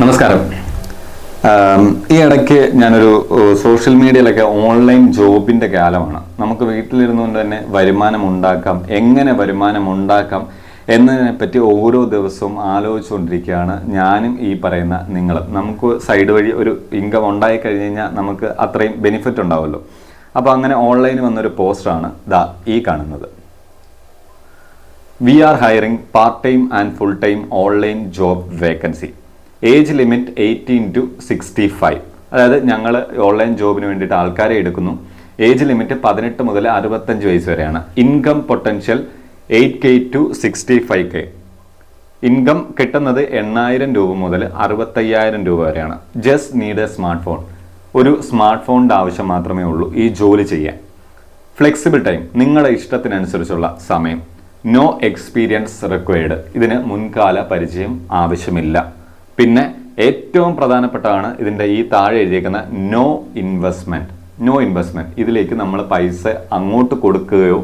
നമസ്കാരം. ഈ ഇടയ്ക്ക് ഞാനൊരു സോഷ്യൽ മീഡിയയിലൊക്കെ ഓൺലൈൻ ജോബിന്റെ കാലമാണ്. നമുക്ക് വീട്ടിലിരുന്നുകൊണ്ട് തന്നെ വരുമാനം ഉണ്ടാക്കാം എങ്ങനെ വരുമാനം ഉണ്ടാക്കാം എന്നതിനെ പറ്റി ഓരോ ദിവസവും ആലോചിച്ചുകൊണ്ടിരിക്കുകയാണ് ഞാനും ഈ പറയുന്ന നിങ്ങളും. നമുക്ക് സൈഡ് വഴി ഒരു ഇൻകം ഉണ്ടായി കഴിഞ്ഞ് കഴിഞ്ഞാൽ നമുക്ക് അത്രയും ബെനിഫിറ്റ് ഉണ്ടാവുമല്ലോ. അപ്പോൾ അങ്ങനെ ഓൺലൈനിൽ വന്നൊരു പോസ്റ്റാണ് ദാ ഈ കാണുന്നത്. We are hiring part time and full time online job vacancy. Age limit eighteen to sixty five അതായത് ഞങ്ങൾ ഓൺലൈൻ ജോബിന് വേണ്ടിയിട്ട് ആൾക്കാരെ എടുക്കുന്നു. ഏജ് ലിമിറ്റ് പതിനെട്ട് മുതൽ അറുപത്തഞ്ച് വയസ്സ് വരെയാണ്. Income potential eight K to sixty five K income കിട്ടുന്നത് എണ്ണായിരം രൂപ മുതൽ അറുപത്തയ്യായിരം രൂപ വരെയാണ്. Just need a smart phone ഒരു സ്മാർട്ട് ഫോണിന്റെ ആവശ്യം മാത്രമേ ഉള്ളൂ ഈ ജോലി ചെയ്യാൻ. ഫ്ലെക്സിബിൾ ടൈം നിങ്ങളുടെ ഇഷ്ടത്തിനനുസരിച്ചുള്ള സമയം. നോ എക്സ്പീരിയൻസ് റിക്വയർഡ് ഇതിന് മുൻകാല പരിചയം ആവശ്യമില്ല. പിന്നെ ഏറ്റവും പ്രധാനപ്പെട്ടതാണ് ഇതിന്റെ ഈ താഴെ എഴുതിയേക്കുന്ന നോ ഇൻവെസ്റ്റ്മെന്റ് നോ ഇൻവെസ്റ്റ്മെന്റ് ഇതിലേക്ക് നമ്മൾ പൈസ അങ്ങോട്ട് കൊടുക്കുകയോ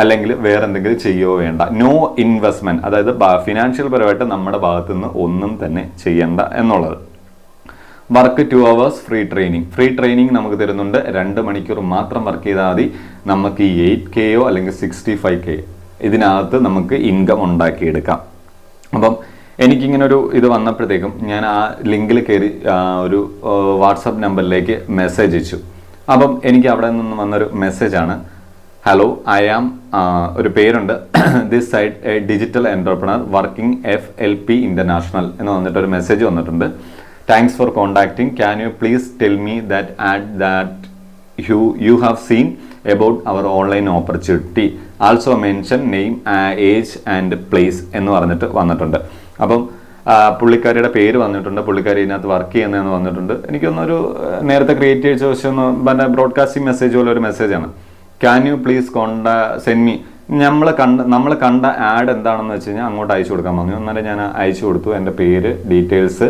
അല്ലെങ്കിൽ വേറെ എന്തെങ്കിലും ചെയ്യുകയോ വേണ്ട. നോ ഇൻവെസ്റ്റ്മെന്റ് അതായത് ഫിനാൻഷ്യൽ പരമായിട്ട് നമ്മുടെ ഭാഗത്തു നിന്ന് ഒന്നും തന്നെ ചെയ്യേണ്ട എന്നുള്ളത്. Work two hours free training free training നമുക്ക് തരുന്നുണ്ട്. രണ്ട് മണിക്കൂർ മാത്രം വർക്ക് ചെയ്താൽ മതി. നമുക്ക് ഈ എയ്റ്റ് കെയോ അല്ലെങ്കിൽ സിക്സ്റ്റി ഫൈവ് കെ ഇതിനകത്ത് നമുക്ക് ഇൻകം ഉണ്ടാക്കിയെടുക്കാം. അപ്പം എനിക്കിങ്ങനെ ഒരു ഇത് വന്നപ്പോഴത്തേക്കും ഞാൻ ആ ലിങ്കിൽ കയറി ഒരു വാട്സപ്പ് നമ്പറിലേക്ക് മെസ്സേജ് അയച്ചു. അപ്പം എനിക്ക് അവിടെ നിന്ന് വന്നൊരു മെസ്സേജാണ്. ഹലോ ഐ ആം ഒരു പേരുണ്ട്. This side a digital entrepreneur working F L P international എന്ന് വന്നിട്ട് ഒരു മെസ്സേജ് വന്നിട്ടുണ്ട്. Thanks for contacting can you please tell me that ad that you you have seen about our online opportunity also mention name age and place എന്ന് പറഞ്ഞിട്ട് വന്നിട്ടുണ്ട്. അപ്പം പുള്ളിക്കാരിയുടെ പേര് വന്നിട്ടുണ്ട് പുള്ളിക്കാരി ഇതിനകത്ത് വർക്ക് ചെയ്യുന്നതെന്ന് വന്നിട്ടുണ്ട്. എനിക്കൊന്നൊരു നേരത്തെ ക്രിയേറ്റ് ചെയ്ത ചോദിച്ചൊന്ന് പിന്നെ ബ്രോഡ്കാസ്റ്റിംഗ് മെസ്സേജ് പോലെ ഒരു മെസ്സേജാണ് ക്യാൻ യു പ്ലീസ് കോണ്ട സെൻഡ് മീ നമ്മൾ കണ്ട നമ്മൾ കണ്ട ആഡ് എന്താണെന്ന് വെച്ച് കഴിഞ്ഞാൽ അങ്ങോട്ട് അയച്ചു കൊടുക്കാൻ പറഞ്ഞു. എന്നാലും ഞാൻ അയച്ചു കൊടുത്തു എന്റെ പേര് ഡീറ്റെയിൽസ്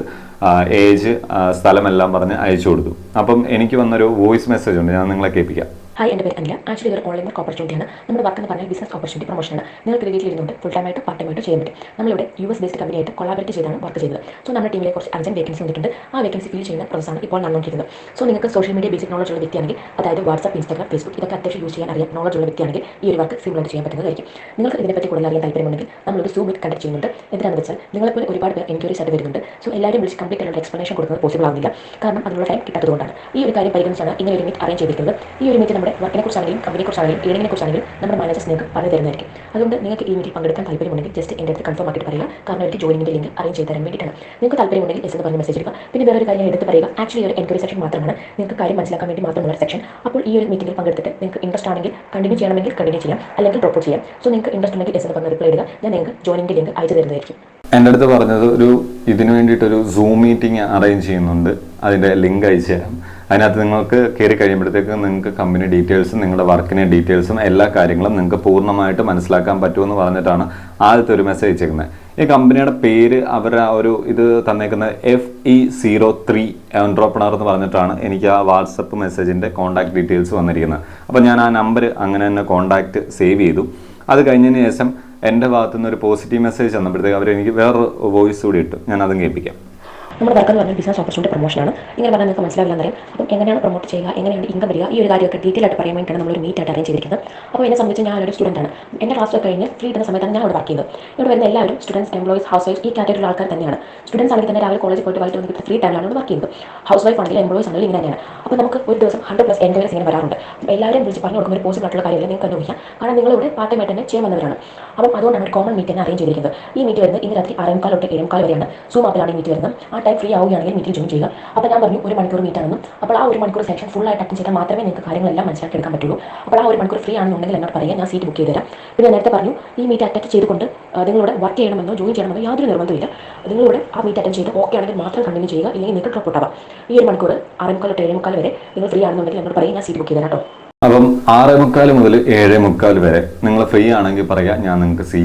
ഏജ് സ്ഥലമെല്ലാം പറഞ്ഞ് അയച്ചു കൊടുത്തു. അപ്പം എനിക്ക് വന്നൊരു വോയിസ് മെസ്സേജ് ഉണ്ട് ഞാൻ നിങ്ങളെ കേൾപ്പിക്കാം. ഹായ് എന്റെ പേര് അനില. ആക്ച്വലി ഇതൊരു ഓൺലൈൻ വർക്ക് ഓപ്പർച്യൂണിറ്റിയാണ് നമ്മുടെ വർക്ക് എന്ന് പറഞ്ഞാൽ ബിസിനസ് ഓപ്പർച്യൂണിറ്റി പ്രൊമോഷനാണ് നിങ്ങൾക്ക് വീട്ടിലിരുന്നുകൊണ്ട് ഫുൾ ടൈം ആയിട്ട് പാർട്ട് ടൈം ആയിട്ട് ചെയ്യാൻ പറ്റും. നമ്മളിവിടെ യു എസ് ബേസ്ഡ് കമ്പനിയായിട്ട് കൊളാബറേറ്റ് ചെയ്താണ് വർക്ക് ചെയ്തത് സോ നമ്മുടെ ടീമിലെ കുറച്ച് അർജന്റ് വേക്കൻസി വന്നിട്ടുണ്ട്. ആ വേക്കൻസി ഫിൽ ചെയ്യുന്ന പ്രോസസ്സാണ് ഇപ്പോൾ നടന്നുകൊണ്ടിരിക്കുന്നത്. സോ നിങ്ങൾക്ക് സോഷ്യൽ മീഡിയ ബേസിക് നോളജ് ഉള്ള വ്യക്തിയാണെങ്കിൽ അതായത് വാട്സ്ആപ്പ് ഇൻസ്റ്റാഗ്രാം ഫേസ്ബുക്ക് ഇതൊക്കെ അത്യാവശ്യം യൂസ് ചെയ്യാൻ അറിയാം നോളജ് ഉള്ള വ്യക്തിയാണെങ്കിൽ ഈ ഒരു വർക്ക് സിമ്പിളായിട്ട് ചെയ്യാൻ പറ്റുന്നതായിരിക്കും നിങ്ങൾക്ക് ഇതിനെപ്പറ്റി കൂടുതൽ അറിയാൻ താല്പര്യമുണ്ടെങ്കിൽ നമ്മളൊരു സൂ മീറ്റ് കണ്ടക്ട് ചെയ്യുന്നുണ്ട്. എന്തിനാണെന്ന് വെച്ചാൽ നിങ്ങളെപ്പോലെ ഒരുപാട് പേർ എൻക്വയറീസ് ആയിട്ട് വരുന്നുണ്ട് സോ എല്ലാവരും വിളിച്ച് കംപ്ലീറ്റ് ആയിട്ടുള്ള എക്സ്പ്ലനേഷൻ കൊടുക്കുന്നത് പോസിബിൾ ആവുന്നില്ല. കാരണം അതിനുള്ള ടൈം കിട്ടാത്തതുകൊണ്ടാണ് ഈ ഒരു കാര്യം പരിഗണിച്ചാണ് ഇങ്ങനെ ഒരു മീറ്റ് അറേഞ്ച് ചെയ്തിരിക്കുന്നത്. ഈ ഒരു മീറ്റ് നമ്മുടെ വർക്കിനെ കുറിച്ചാണെങ്കിലും കമ്പനിയെ കുറിച്ചാണെങ്കിലും ഏണിങ്ങിനെ കുറിച്ചാണെങ്കിലും നമ്മുടെ മാനേജേഴ്സ് നിങ്ങൾക്ക് പറഞ്ഞു തരുന്നതായിരിക്കും. അതുകൊണ്ട് നിങ്ങൾക്ക് ഈ മീറ്റിൽ പങ്കെടുക്കാൻ താല്പര്യമുണ്ടെങ്കിൽ ജസ്റ്റ് എന്റെ അടുത്ത് കൺഫേം ആക്കിയിട്ട് പറയുക. കാരണം എനിക്ക് ജോയിനിങ്ങിന്റെ ലിങ്ക് അറേഞ്ച് ചെയ്ത് തരാൻ വേണ്ടിയിട്ടാണ്. നിങ്ങൾക്ക് താല്പര്യമുണ്ടെങ്കിൽ എസ് എന്ന് പറഞ്ഞ മെസ്സേജ് ഇടുക. പിന്നെ വേറെ ഒരു കാര്യം എടുത്ത് പറയുക. ആക്ച്വലി ഒരു എൻക്വയറി സെക്ഷൻ മാത്രമാണ്. നിങ്ങൾക്ക് കാര്യം മനസ്സിലാക്കാൻ വേണ്ടി മാത്രമുള്ള സെക്ഷൻ അപ്പോൾ ഈ ഒരു മീറ്റിംഗിൽ പങ്കെടുത്തിട്ട് നിങ്ങൾക്ക് ഇൻട്രസ്റ്റ് ആണെങ്കിൽ കണ്ടിന്യൂ ചെയ്യണമെങ്കിൽ കണ്ടിന്യൂ ചെയ്യാം. അല്ലെങ്കിൽ ഡ്രോപ്പ് ചെയ്യാം. സോ നിങ്ങൾക്ക് ഇൻട്രസ്റ്റ് ഉണ്ടെങ്കിൽ എസ് എന്ന് പറഞ്ഞ റിപ്ലൈ ഇടുക. ഞാൻ നിങ്ങൾക്ക് ജോയിനിങ്ങിന്റെ ലിങ്ക് അയച്ചു തരുന്നതായിരിക്കും. എന്റെ അടുത്ത് പറഞ്ഞത് ഒരു ഇതിനു വേണ്ടിയിട്ടൊരു സൂം മീറ്റിംഗ് അറേഞ്ച് ചെയ്യുന്നുണ്ട്. അതിന്റെ ലിങ്ക് അയച്ചു തരാം. അതിനകത്ത് നിങ്ങൾക്ക് കയറി കഴിയുമ്പോഴത്തേക്ക് നിങ്ങൾക്ക് കമ്പനി ഡീറ്റെയിൽസും നിങ്ങളുടെ വർക്കിന്റെ ഡീറ്റെയിൽസും എല്ലാ കാര്യങ്ങളും നിങ്ങൾക്ക് പൂർണമായിട്ട് മനസ്സിലാക്കാൻ പറ്റുമെന്ന് പറഞ്ഞിട്ടാണ് ആദ്യത്തെ ഒരു മെസ്സേജ് അയച്ചേക്കുന്നത്. ഈ കമ്പനിയുടെ പേര് അവർ ആ ഒരു ഇത് തന്നേക്കുന്നത് F E zero three entrepreneur എന്ന് പറഞ്ഞിട്ടാണ് എനിക്ക് ആ വാട്സപ്പ് മെസ്സേജിന്റെ കോൺടാക്ട് ഡീറ്റെയിൽസ് വന്നിരിക്കുന്നത്. അപ്പോൾ ഞാൻ ആ നമ്പർ അങ്ങനെ തന്നെ കോൺടാക്റ്റ് സേവ് ചെയ്തു. അത് കഴിഞ്ഞതിന് ശേഷം എന്റെ ഭാഗത്തുനിന്ന് ഒരു പോസിറ്റീവ് മെസ്സേജ് തന്നപ്പോഴത്തേക്ക് അവർ എനിക്ക് വേറൊരു വോയിസ് കൂടി ഇട്ടു. ഞാൻ അതും കേൾപ്പിക്കാം. നമ്മുടെ വർക്ക് എന്ന് പറഞ്ഞാൽ ബിസിനസ് ഓപ്പർച്യൂണിറ്റി പ്രൊമോഷനാണ് ഇങ്ങനെ പറഞ്ഞാൽ നിങ്ങൾക്ക് മനസ്സിലാവില്ല എന്നറിയാം അപ്പം എങ്ങനെയാണ് പ്രൊമോട്ട് ചെയ്യുക എങ്ങനെയാണ് ഇൻകം വരിക ഈ ഒരു കാര്യമൊക്കെ ഡീറ്റെയിൽ ആയിട്ട് പറയാൻ വേണ്ടിയിട്ടാണ് ഒരു മീറ്റ് ആയിട്ട് അറേഞ്ച് ചെയ്തിരിക്കുന്നത്. അപ്പോൾ എന്നെ സംബന്ധിച്ച് സ്റ്റുഡന്റ് ആണ്. എന്റെ ക്ലാസ് കഴിഞ്ഞ് ഫ്രീ ഇടുന്ന സമയത്താണ് ഞാൻ അവിടെ വർക്ക് ചെയ്യുന്നത്. ഇവിടെ വരുന്ന എല്ലാവരും സ്റ്റുഡൻസ് എംപ്ലോയീസ് ഹൗസ് വൈഫ് ഈ കാറ്റഗറിയിലുള്ള ആൾക്കാർ തന്നെയാണ്. സ്റ്റുഡൻസ് ആണെങ്കിൽ തന്നെ രാവിലെ കോളേജ് പോയിട്ട് വൈകിട്ട് വന്നിട്ട് ഫ്രീ ടൈമിലാണ് വർക്ക് ചെയ്യുന്നത്. ഹൗസ് വൈഫ് ആണെങ്കിലും എംപ്ലോയീസ് ആണെങ്കിലും ഇങ്ങനെ തന്നെയാണ്. അപ്പോൾ നമുക്ക് ഒരു ദിവസം ഹൺഡ്രഡ് പ്ലസ് എൻക്വയറീസ് ഇങ്ങനെ വരാറുണ്ട്. അപ്പോൾ എല്ലാവരും വിളിച്ച് പറഞ്ഞു കൊടുക്കുന്ന ഒരു പോസിബിൾ ആയിട്ടുള്ള കാര്യമില്ല നിങ്ങൾക്ക് അനുഭവിക്കാം കാരണം നിങ്ങൾ ഇവിടെ പാർട്ട് ടൈം ആയിട്ട് തന്നെ ചെയ്യാൻ വന്നവരാണ്. അപ്പം അതുകൊണ്ടാണ് ഒരു കോമൺ മീറ്റ് തന്നെ അറേഞ്ച് ചെയ്തിരിക്കുന്നത്. ഈ മീറ്റ് വരുന്നത് ഇന്ന് രാത്രി ആറേമുക്കാൽ തൊട്ട് ഏഴേമുക്കാൽ വരെയാണ്. സൂം ആപ്പിലാണ് മീറ്റ് വരുന്നത്. ആ ടൈം ഫ്രീ ആവുകയാണെങ്കിൽ മീറ്റിൽ ജോയിൻ ചെയ്യുക. അപ്പോൾ ഞാൻ പറഞ്ഞു ഒരു മണിക്കൂർ മീറ്റ് ആണെന്നും അപ്പോൾ ആ ഒരു മണിക്കൂർ സെക്ഷൻ ഫുൾ ആയിട്ട് അറ്റൻഡ് ചെയ്താൽ മാത്രമേ നിങ്ങൾക്ക് കാര്യങ്ങളെല്ലാം മനസ്സിലാക്കി എടുക്കാൻ പറ്റുള്ളൂ. അപ്പോൾ ആ ഒരു മണിക്കൂർ ഫ്രീ ആണെന്നുണ്ടെങ്കിൽ എന്നോട് പറയാം ഞാൻ സീറ്റ് ബുക്ക് ചെയ്ത് തരാം പിന്നെ നേരത്തെ പറഞ്ഞു ഈ മീറ്റ് അറ്റൻഡ് ചെയ്തുകൊണ്ട് നിങ്ങളോട് വർക്ക് ചെയ്യണമെന്നോ ജോയിൻ ചെയ്യണമെന്നോ യാതൊരു നിർബന്ധമില്ല നിങ്ങളിവിടെ ആ മീറ്റ് അറ്റൻഡ് ചെയ്ത് ഓക്കെ ആണെങ്കിൽ മാത്രം കണ്ടിന്യൂ ചെയ്യുക ഇല്ലെങ്കിൽ നിങ്ങൾക്ക് ഡ്രോപ്പ് ഔട്ട് ആവാം. ഈ ഒരു മണിക്കൂർ ആറേമുക്കാൽ തൊട്ട് ഏഴേമുക്കാൽ വരെ നിങ്ങൾ ഫ്രീ ആണെന്നുണ്ടെങ്കിൽ എന്നോട് പറയും ഞാൻ സീറ്റ് ബുക്ക് ചെയ്ത് കേട്ടോ. അപ്പം ആറേ മുക്കാൽ മുതൽ ഏഴേ മുക്കാൽ വരെ നിങ്ങൾ ഫ്രീ ആണെങ്കിൽ പറയാം ഞാൻ നിങ്ങൾക്ക് സീ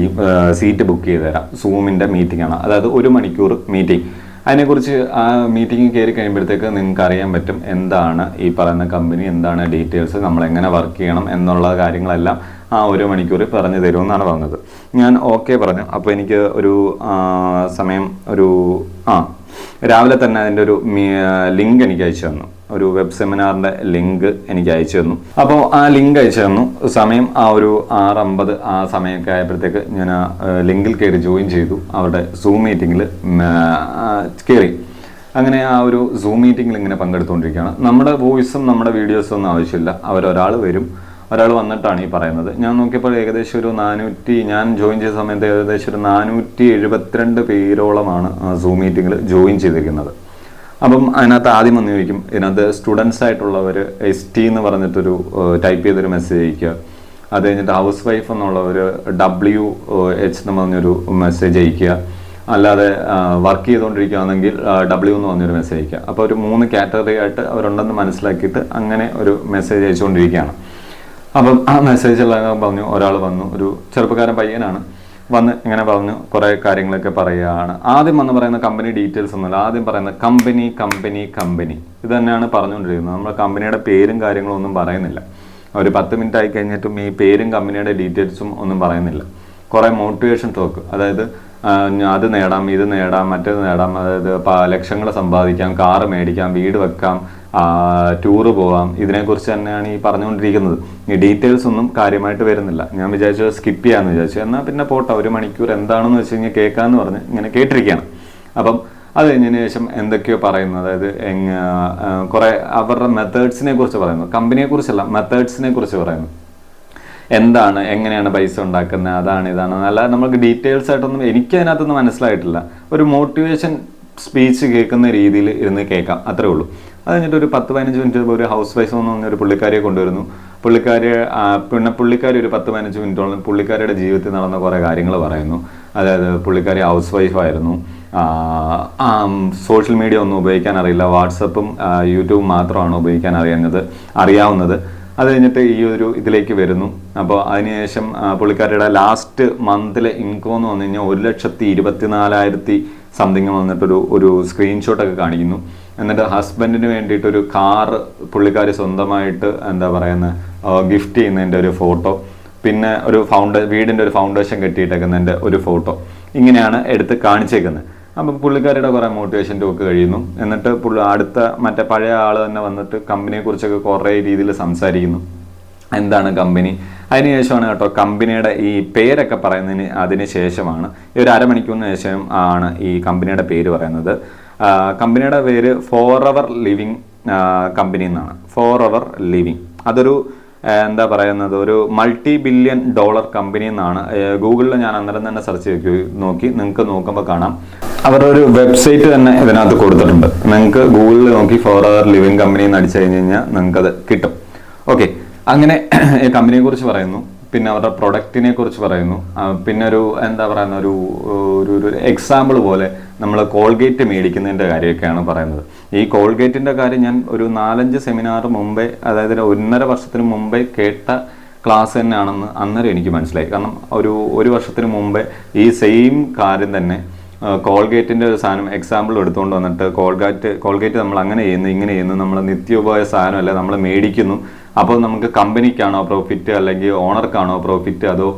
സീറ്റ് ബുക്ക് ചെയ്ത് തരാം സൂമിന്റെ മീറ്റിംഗ് ആണ്. അതായത് ഒരു മണിക്കൂർ മീറ്റിംഗ് അതിനെക്കുറിച്ച് ആ മീറ്റിംഗ് കയറി കഴിയുമ്പോഴത്തേക്ക് നിങ്ങൾക്ക് അറിയാൻ പറ്റും എന്താണ് ഈ പറയുന്ന കമ്പനി എന്താണ് ഡീറ്റെയിൽസ് നമ്മൾ എങ്ങനെ വർക്ക് ചെയ്യണം എന്നുള്ള കാര്യങ്ങളെല്ലാം ആ ഒരു മണിക്കൂർ പറഞ്ഞു തരുമെന്നാണ് പറഞ്ഞത്. ഞാൻ ഓക്കെ പറഞ്ഞു. അപ്പോൾ എനിക്ക് ഒരു സമയം ഒരു ആ രാവിലെ തന്നെ അതിന്റെ ഒരു ലിങ്ക് എനിക്ക് അയച്ചു തന്നു. ഒരു വെബ് സെമിനാറിന്റെ ലിങ്ക് എനിക്ക് അയച്ചു തന്നു. അപ്പോൾ ആ ലിങ്ക് അയച്ചു തന്നു. സമയം ആ ഒരു ആറ് അമ്പത് ആ സമയമൊക്കെ ആയപ്പോഴത്തേക്ക് ഞാൻ ആ ലിങ്കിൽ കയറി ജോയിൻ ചെയ്തു. അവരുടെ സൂം മീറ്റിങ്ങിൽ കയറി. അങ്ങനെ ആ ഒരു സൂം മീറ്റിങ്ങിൽ ഇങ്ങനെ പങ്കെടുത്തുകൊണ്ടിരിക്കുകയാണ് നമ്മുടെ വോയിസും നമ്മുടെ വീഡിയോസും ഒന്നും ആവശ്യമില്ല. അവരൊരാൾ വരും. ഒരാൾ വന്നിട്ടാണ് ഈ പറയുന്നത്. ഞാൻ നോക്കിയപ്പോൾ ഏകദേശം ഒരു നാനൂറ്റി ഞാൻ ജോയിൻ ചെയ്ത സമയത്ത് ഏകദേശം ഒരു നാനൂറ്റി എഴുപത്തിരണ്ട് പേരോളമാണ് സൂം മീറ്റിങ്ങിൽ ജോയിൻ ചെയ്തിരിക്കുന്നത്. അപ്പം അതിനകത്ത് ആദ്യം വന്ന് ചോദിക്കും ഇതിനകത്ത് സ്റ്റുഡൻസ് ആയിട്ടുള്ളവർ എസ് ടി എന്ന് പറഞ്ഞിട്ടൊരു ടൈപ്പ് ചെയ്തൊരു മെസ്സേജ് അയക്കുക അത് കഴിഞ്ഞിട്ട് ഹൗസ് വൈഫ് എന്നുള്ളവർ ഡബ്ല്യു എച്ച് എന്ന് പറഞ്ഞൊരു മെസ്സേജ് അയക്കുക അല്ലാതെ വർക്ക് ചെയ്തുകൊണ്ടിരിക്കുകയാണെങ്കിൽ ഡബ്ല്യു എന്ന് പറഞ്ഞൊരു മെസ്സേജ് അയക്കുക അപ്പോൾ ഒരു മൂന്ന് കാറ്റഗറി ആയിട്ട് അവരുണ്ടെന്ന് മനസ്സിലാക്കിയിട്ട് അങ്ങനെ ഒരു മെസ്സേജ് അയച്ചുകൊണ്ടിരിക്കുകയാണ്. അപ്പം ആ മെസ്സേജ് എല്ലാം പറഞ്ഞു ഒരാൾ വന്നു. ഒരു ചെറുപ്പക്കാരൻ പയ്യനാണ്. വന്ന് ഇങ്ങനെ പറഞ്ഞു കുറേ കാര്യങ്ങളൊക്കെ പറയുകയാണ്. ആദ്യം വന്ന് പറയുന്ന കമ്പനി ഡീറ്റെയിൽസ് ഒന്നുമില്ല. ആദ്യം പറയുന്ന കമ്പനി കമ്പനി കമ്പനി ഇത് തന്നെയാണ് പറഞ്ഞുകൊണ്ടിരിക്കുന്നത്. നമ്മൾ കമ്പനിയുടെ പേരും കാര്യങ്ങളും ഒന്നും പറയുന്നില്ല. ഒരു പത്ത് മിനിറ്റ് ആയി കഴിഞ്ഞിട്ടും ഈ പേരും കമ്പനിയുടെ ഡീറ്റെയിൽസും ഒന്നും പറയുന്നില്ല. കുറേ മോട്ടിവേഷൻ ടോക്ക് അതായത് അത് നേടാം ഇത് നേടാം മറ്റേത് നേടാം. അതായത് ലക്ഷങ്ങൾ സമ്പാദിക്കാം കാറ് മേടിക്കാം വീട് വെക്കാം ടൂറ് പോവാം. ഇതിനെക്കുറിച്ച് തന്നെയാണ് ഈ പറഞ്ഞുകൊണ്ടിരിക്കുന്നത്. ഈ ഡീറ്റെയിൽസ് ഒന്നും കാര്യമായിട്ട് വരുന്നില്ല. ഞാൻ വിചാരിച്ചു സ്കിപ്പ് ചെയ്യാമെന്ന് വിചാരിച്ചു. എന്നാൽ പിന്നെ പോട്ടെ ഒരു മണിക്കൂർ എന്താണെന്ന് വെച്ച് കഴിഞ്ഞാൽ കേൾക്കാമെന്ന് പറഞ്ഞ് ഇങ്ങനെ കേട്ടിരിക്കുകയാണ്. അപ്പം അത് കഴിഞ്ഞതിന് ശേഷം എന്തൊക്കെയോ പറയുന്നു. അതായത് കുറേ അവരുടെ മെത്തേഡ്സിനെ കുറിച്ച് പറയുന്നു. കമ്പനിയെ കുറിച്ചല്ല മെത്തേഡ്സിനെ കുറിച്ച് പറയുന്നു. എന്താണ് എങ്ങനെയാണ് പൈസ ഉണ്ടാക്കുന്നത് അതാണ് ഇതാണ്. നല്ല നമുക്ക് ഡീറ്റെയിൽസ് ആയിട്ടൊന്നും എനിക്ക് അതിനകത്തൊന്നും മനസ്സിലായിട്ടില്ല. ഒരു മോട്ടിവേഷൻ സ്പീച്ച് കേൾക്കുന്ന രീതിയിൽ ഇരുന്ന് കേൾക്കാം അത്രേ ഉള്ളൂ. അത് കഴിഞ്ഞിട്ട് ഒരു പത്ത് പതിനഞ്ച് മിനിറ്റ് ഒരു ഹൗസ് വൈഫ് എന്ന് പറഞ്ഞ ഒരു പുള്ളിക്കാരിയെ കൊണ്ടുവരുന്നു. പുള്ളിക്കാരി പിന്നെ പുള്ളിക്കാരി ഒരു പത്ത് പതിനഞ്ച് മിനിറ്റോളം പുള്ളിക്കാരിയുടെ ജീവിതത്തിൽ നടന്ന കുറേ കാര്യങ്ങൾ പറയുന്നു. അതായത് പുള്ളിക്കാരി ഹൗസ് വൈഫായിരുന്നു സോഷ്യൽ മീഡിയ ഒന്നും ഉപയോഗിക്കാൻ അറിയില്ല. വാട്സപ്പും യൂട്യൂബും മാത്രമാണ് ഉപയോഗിക്കാൻ അറിയുന്നത് അറിയാവുന്നത്. അത് കഴിഞ്ഞിട്ട് ഈ ഒരു ഇതിലേക്ക് വരുന്നു. അപ്പോൾ അതിനുശേഷം പുള്ളിക്കാരിയുടെ ലാസ്റ്റ് മന്തിലെ ഇൻകം എന്ന് പറഞ്ഞു കഴിഞ്ഞാൽ ഒരു ലക്ഷത്തി ഇരുപത്തിനാലായിരത്തി സംതിങ് വന്നിട്ടൊരു ഒരു സ്ക്രീൻഷോട്ടൊക്കെ കാണിക്കുന്നു. എന്നിട്ട് ഹസ്ബൻഡിന് വേണ്ടിയിട്ട് ഒരു പുള്ളിക്കാർ സ്വന്തമായിട്ട് എന്താ പറയുന്നത് ഗിഫ്റ്റ് ചെയ്യുന്നതിന്റെ ഒരു ഫോട്ടോ പിന്നെ ഒരു ഫൗണ്ട വീടിന്റെ ഒരു ഫൗണ്ടേഷൻ കെട്ടിയിട്ടേക്കുന്നതിന്റെ ഒരു ഫോട്ടോ ഇങ്ങനെയാണ് എടുത്ത് കാണിച്ചേക്കുന്നത്. അപ്പം പുള്ളിക്കാരിയുടെ കുറേ മോട്ടിവേഷൻ ടോക്ക് കഴിയുന്നു. എന്നിട്ട് പുള്ളി അടുത്ത മറ്റേ പഴയ ആൾ തന്നെ വന്നിട്ട് കമ്പനിയെ കുറിച്ചൊക്കെ കുറേ രീതിയിൽ സംസാരിക്കുന്നു. എന്താണ് കമ്പനി അതിനുശേഷമാണ് കേട്ടോ കമ്പനിയുടെ ഈ പേരൊക്കെ പറയുന്നതിന് അതിന് ശേഷമാണ്. ഈ ഒരു അരമണിക്കൂറിന് ശേഷം ആണ് ഈ കമ്പനിയുടെ പേര് പറയുന്നത്. കമ്പനിയുടെ പേര് ഫോർ അവർ ലിവിങ് കമ്പനി എന്നാണ്. ഫോർ അവർ ലിവിങ് അതൊരു എന്താ പറയുന്നത്? ഒരു മൾട്ടി ബില്യൺ ഡോളർ കമ്പനി എന്നാണ് ഗൂഗിളിൽ ഞാൻ അന്നേരം തന്നെ സെർച്ച് നോക്കി നിങ്ങൾക്ക് നോക്കുമ്പോൾ കാണാം. അവരുടെ ഒരു വെബ്സൈറ്റ് തന്നെ ഇതിനകത്ത് കൊടുത്തിട്ടുണ്ട്. നിങ്ങൾക്ക് ഗൂഗിളിൽ നോക്കി ഫോർ അവർ ലിവിങ് കമ്പനി എന്ന് അടിച്ചു കഴിഞ്ഞ് കഴിഞ്ഞാൽ നിങ്ങൾക്കത് കിട്ടും. ഓക്കെ അങ്ങനെ ഈ കമ്പനിയെ കുറിച്ച് പറയുന്നു. പിന്നെ അവരുടെ പ്രൊഡക്റ്റിനെ കുറിച്ച് പറയുന്നു. പിന്നെ ഒരു എന്താ പറയുന്ന ഒരു ഒരു ഒരു എക്സാമ്പിൾ പോലെ നമ്മൾ കോൾഗേറ്റ് മേടിക്കുന്നതിന്റെ കാര്യമൊക്കെയാണ് പറയുന്നത്. ഈ കോൾഗേറ്റിന്റെ കാര്യം ഞാൻ ഒരു നാലഞ്ച് സെമിനാർ മുമ്പേ അതായത് ഒന്നര വർഷത്തിന് മുമ്പേ കേട്ട ക്ലാസ് തന്നെയാണെന്ന് അന്നേരം എനിക്ക് മനസ്സിലായി. കാരണം ഒരു ഒരു വർഷത്തിന് മുമ്പേ ഈ സെയിം കാര്യം തന്നെ കോൾഗേറ്റിന്റെ ഒരു സാധനം എക്സാമ്പിൾ എടുത്തുകൊണ്ട് വന്നിട്ട് കോൾഗേറ്റ് കോൾഗേറ്റ് നമ്മൾ അങ്ങനെ ചെയ്യുന്നു ഇങ്ങനെ ചെയ്യുന്നു നമ്മൾ നിത്യോപയോഗ സാധനമല്ല നമ്മൾ മേടിക്കുന്നു. അപ്പോൾ നമുക്ക് കമ്പനിക്കാണോ പ്രോഫിറ്റ് അല്ലെങ്കിൽ ഓണർക്കാണോ പ്രോഫിറ്റ് അതോ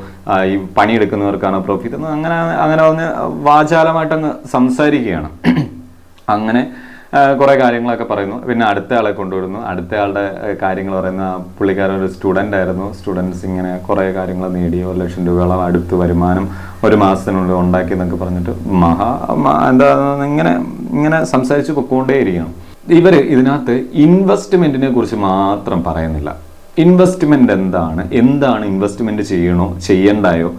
ഈ പണിയെടുക്കുന്നവർക്കാണോ പ്രോഫിറ്റ് അങ്ങനെ അങ്ങനെ ഒന്ന് വാചാലമായിട്ടങ്ങ് സംസാരിക്കുകയാണ്. അങ്ങനെ കുറേ കാര്യങ്ങളൊക്കെ പറയുന്നു. പിന്നെ അടുത്ത ആളെ കൊണ്ടുവരുന്നു. അടുത്ത ആളുടെ കാര്യങ്ങൾ പറയുന്ന പുള്ളിക്കാരൻ ഒരു സ്റ്റുഡന്റ് ആയിരുന്നു. സ്റ്റുഡൻസ് ഇങ്ങനെ കുറേ കാര്യങ്ങൾ നേടി. ഒരു ലക്ഷം രൂപയോളം അടുത്ത് വരുമാനം ഒരു മാസത്തിനുള്ളിൽ ഉണ്ടാക്കി എന്നൊക്കെ പറഞ്ഞിട്ട് മഹാ എന്താ ഇങ്ങനെ ഇങ്ങനെ സംസാരിച്ച് പൊക്കോണ്ടേയിരിക്കണം. ഇവർ ഇതിനകത്ത് ഇൻവെസ്റ്റ്മെന്റിനെ കുറിച്ച് മാത്രം പറയുന്നില്ല. ഇൻവെസ്റ്റ്മെന്റ് എന്താണ്? എന്താണ് ഇൻവെസ്റ്റ്മെന്റ് ചെയ്യണോ ചെയ്യണ്ടായോ?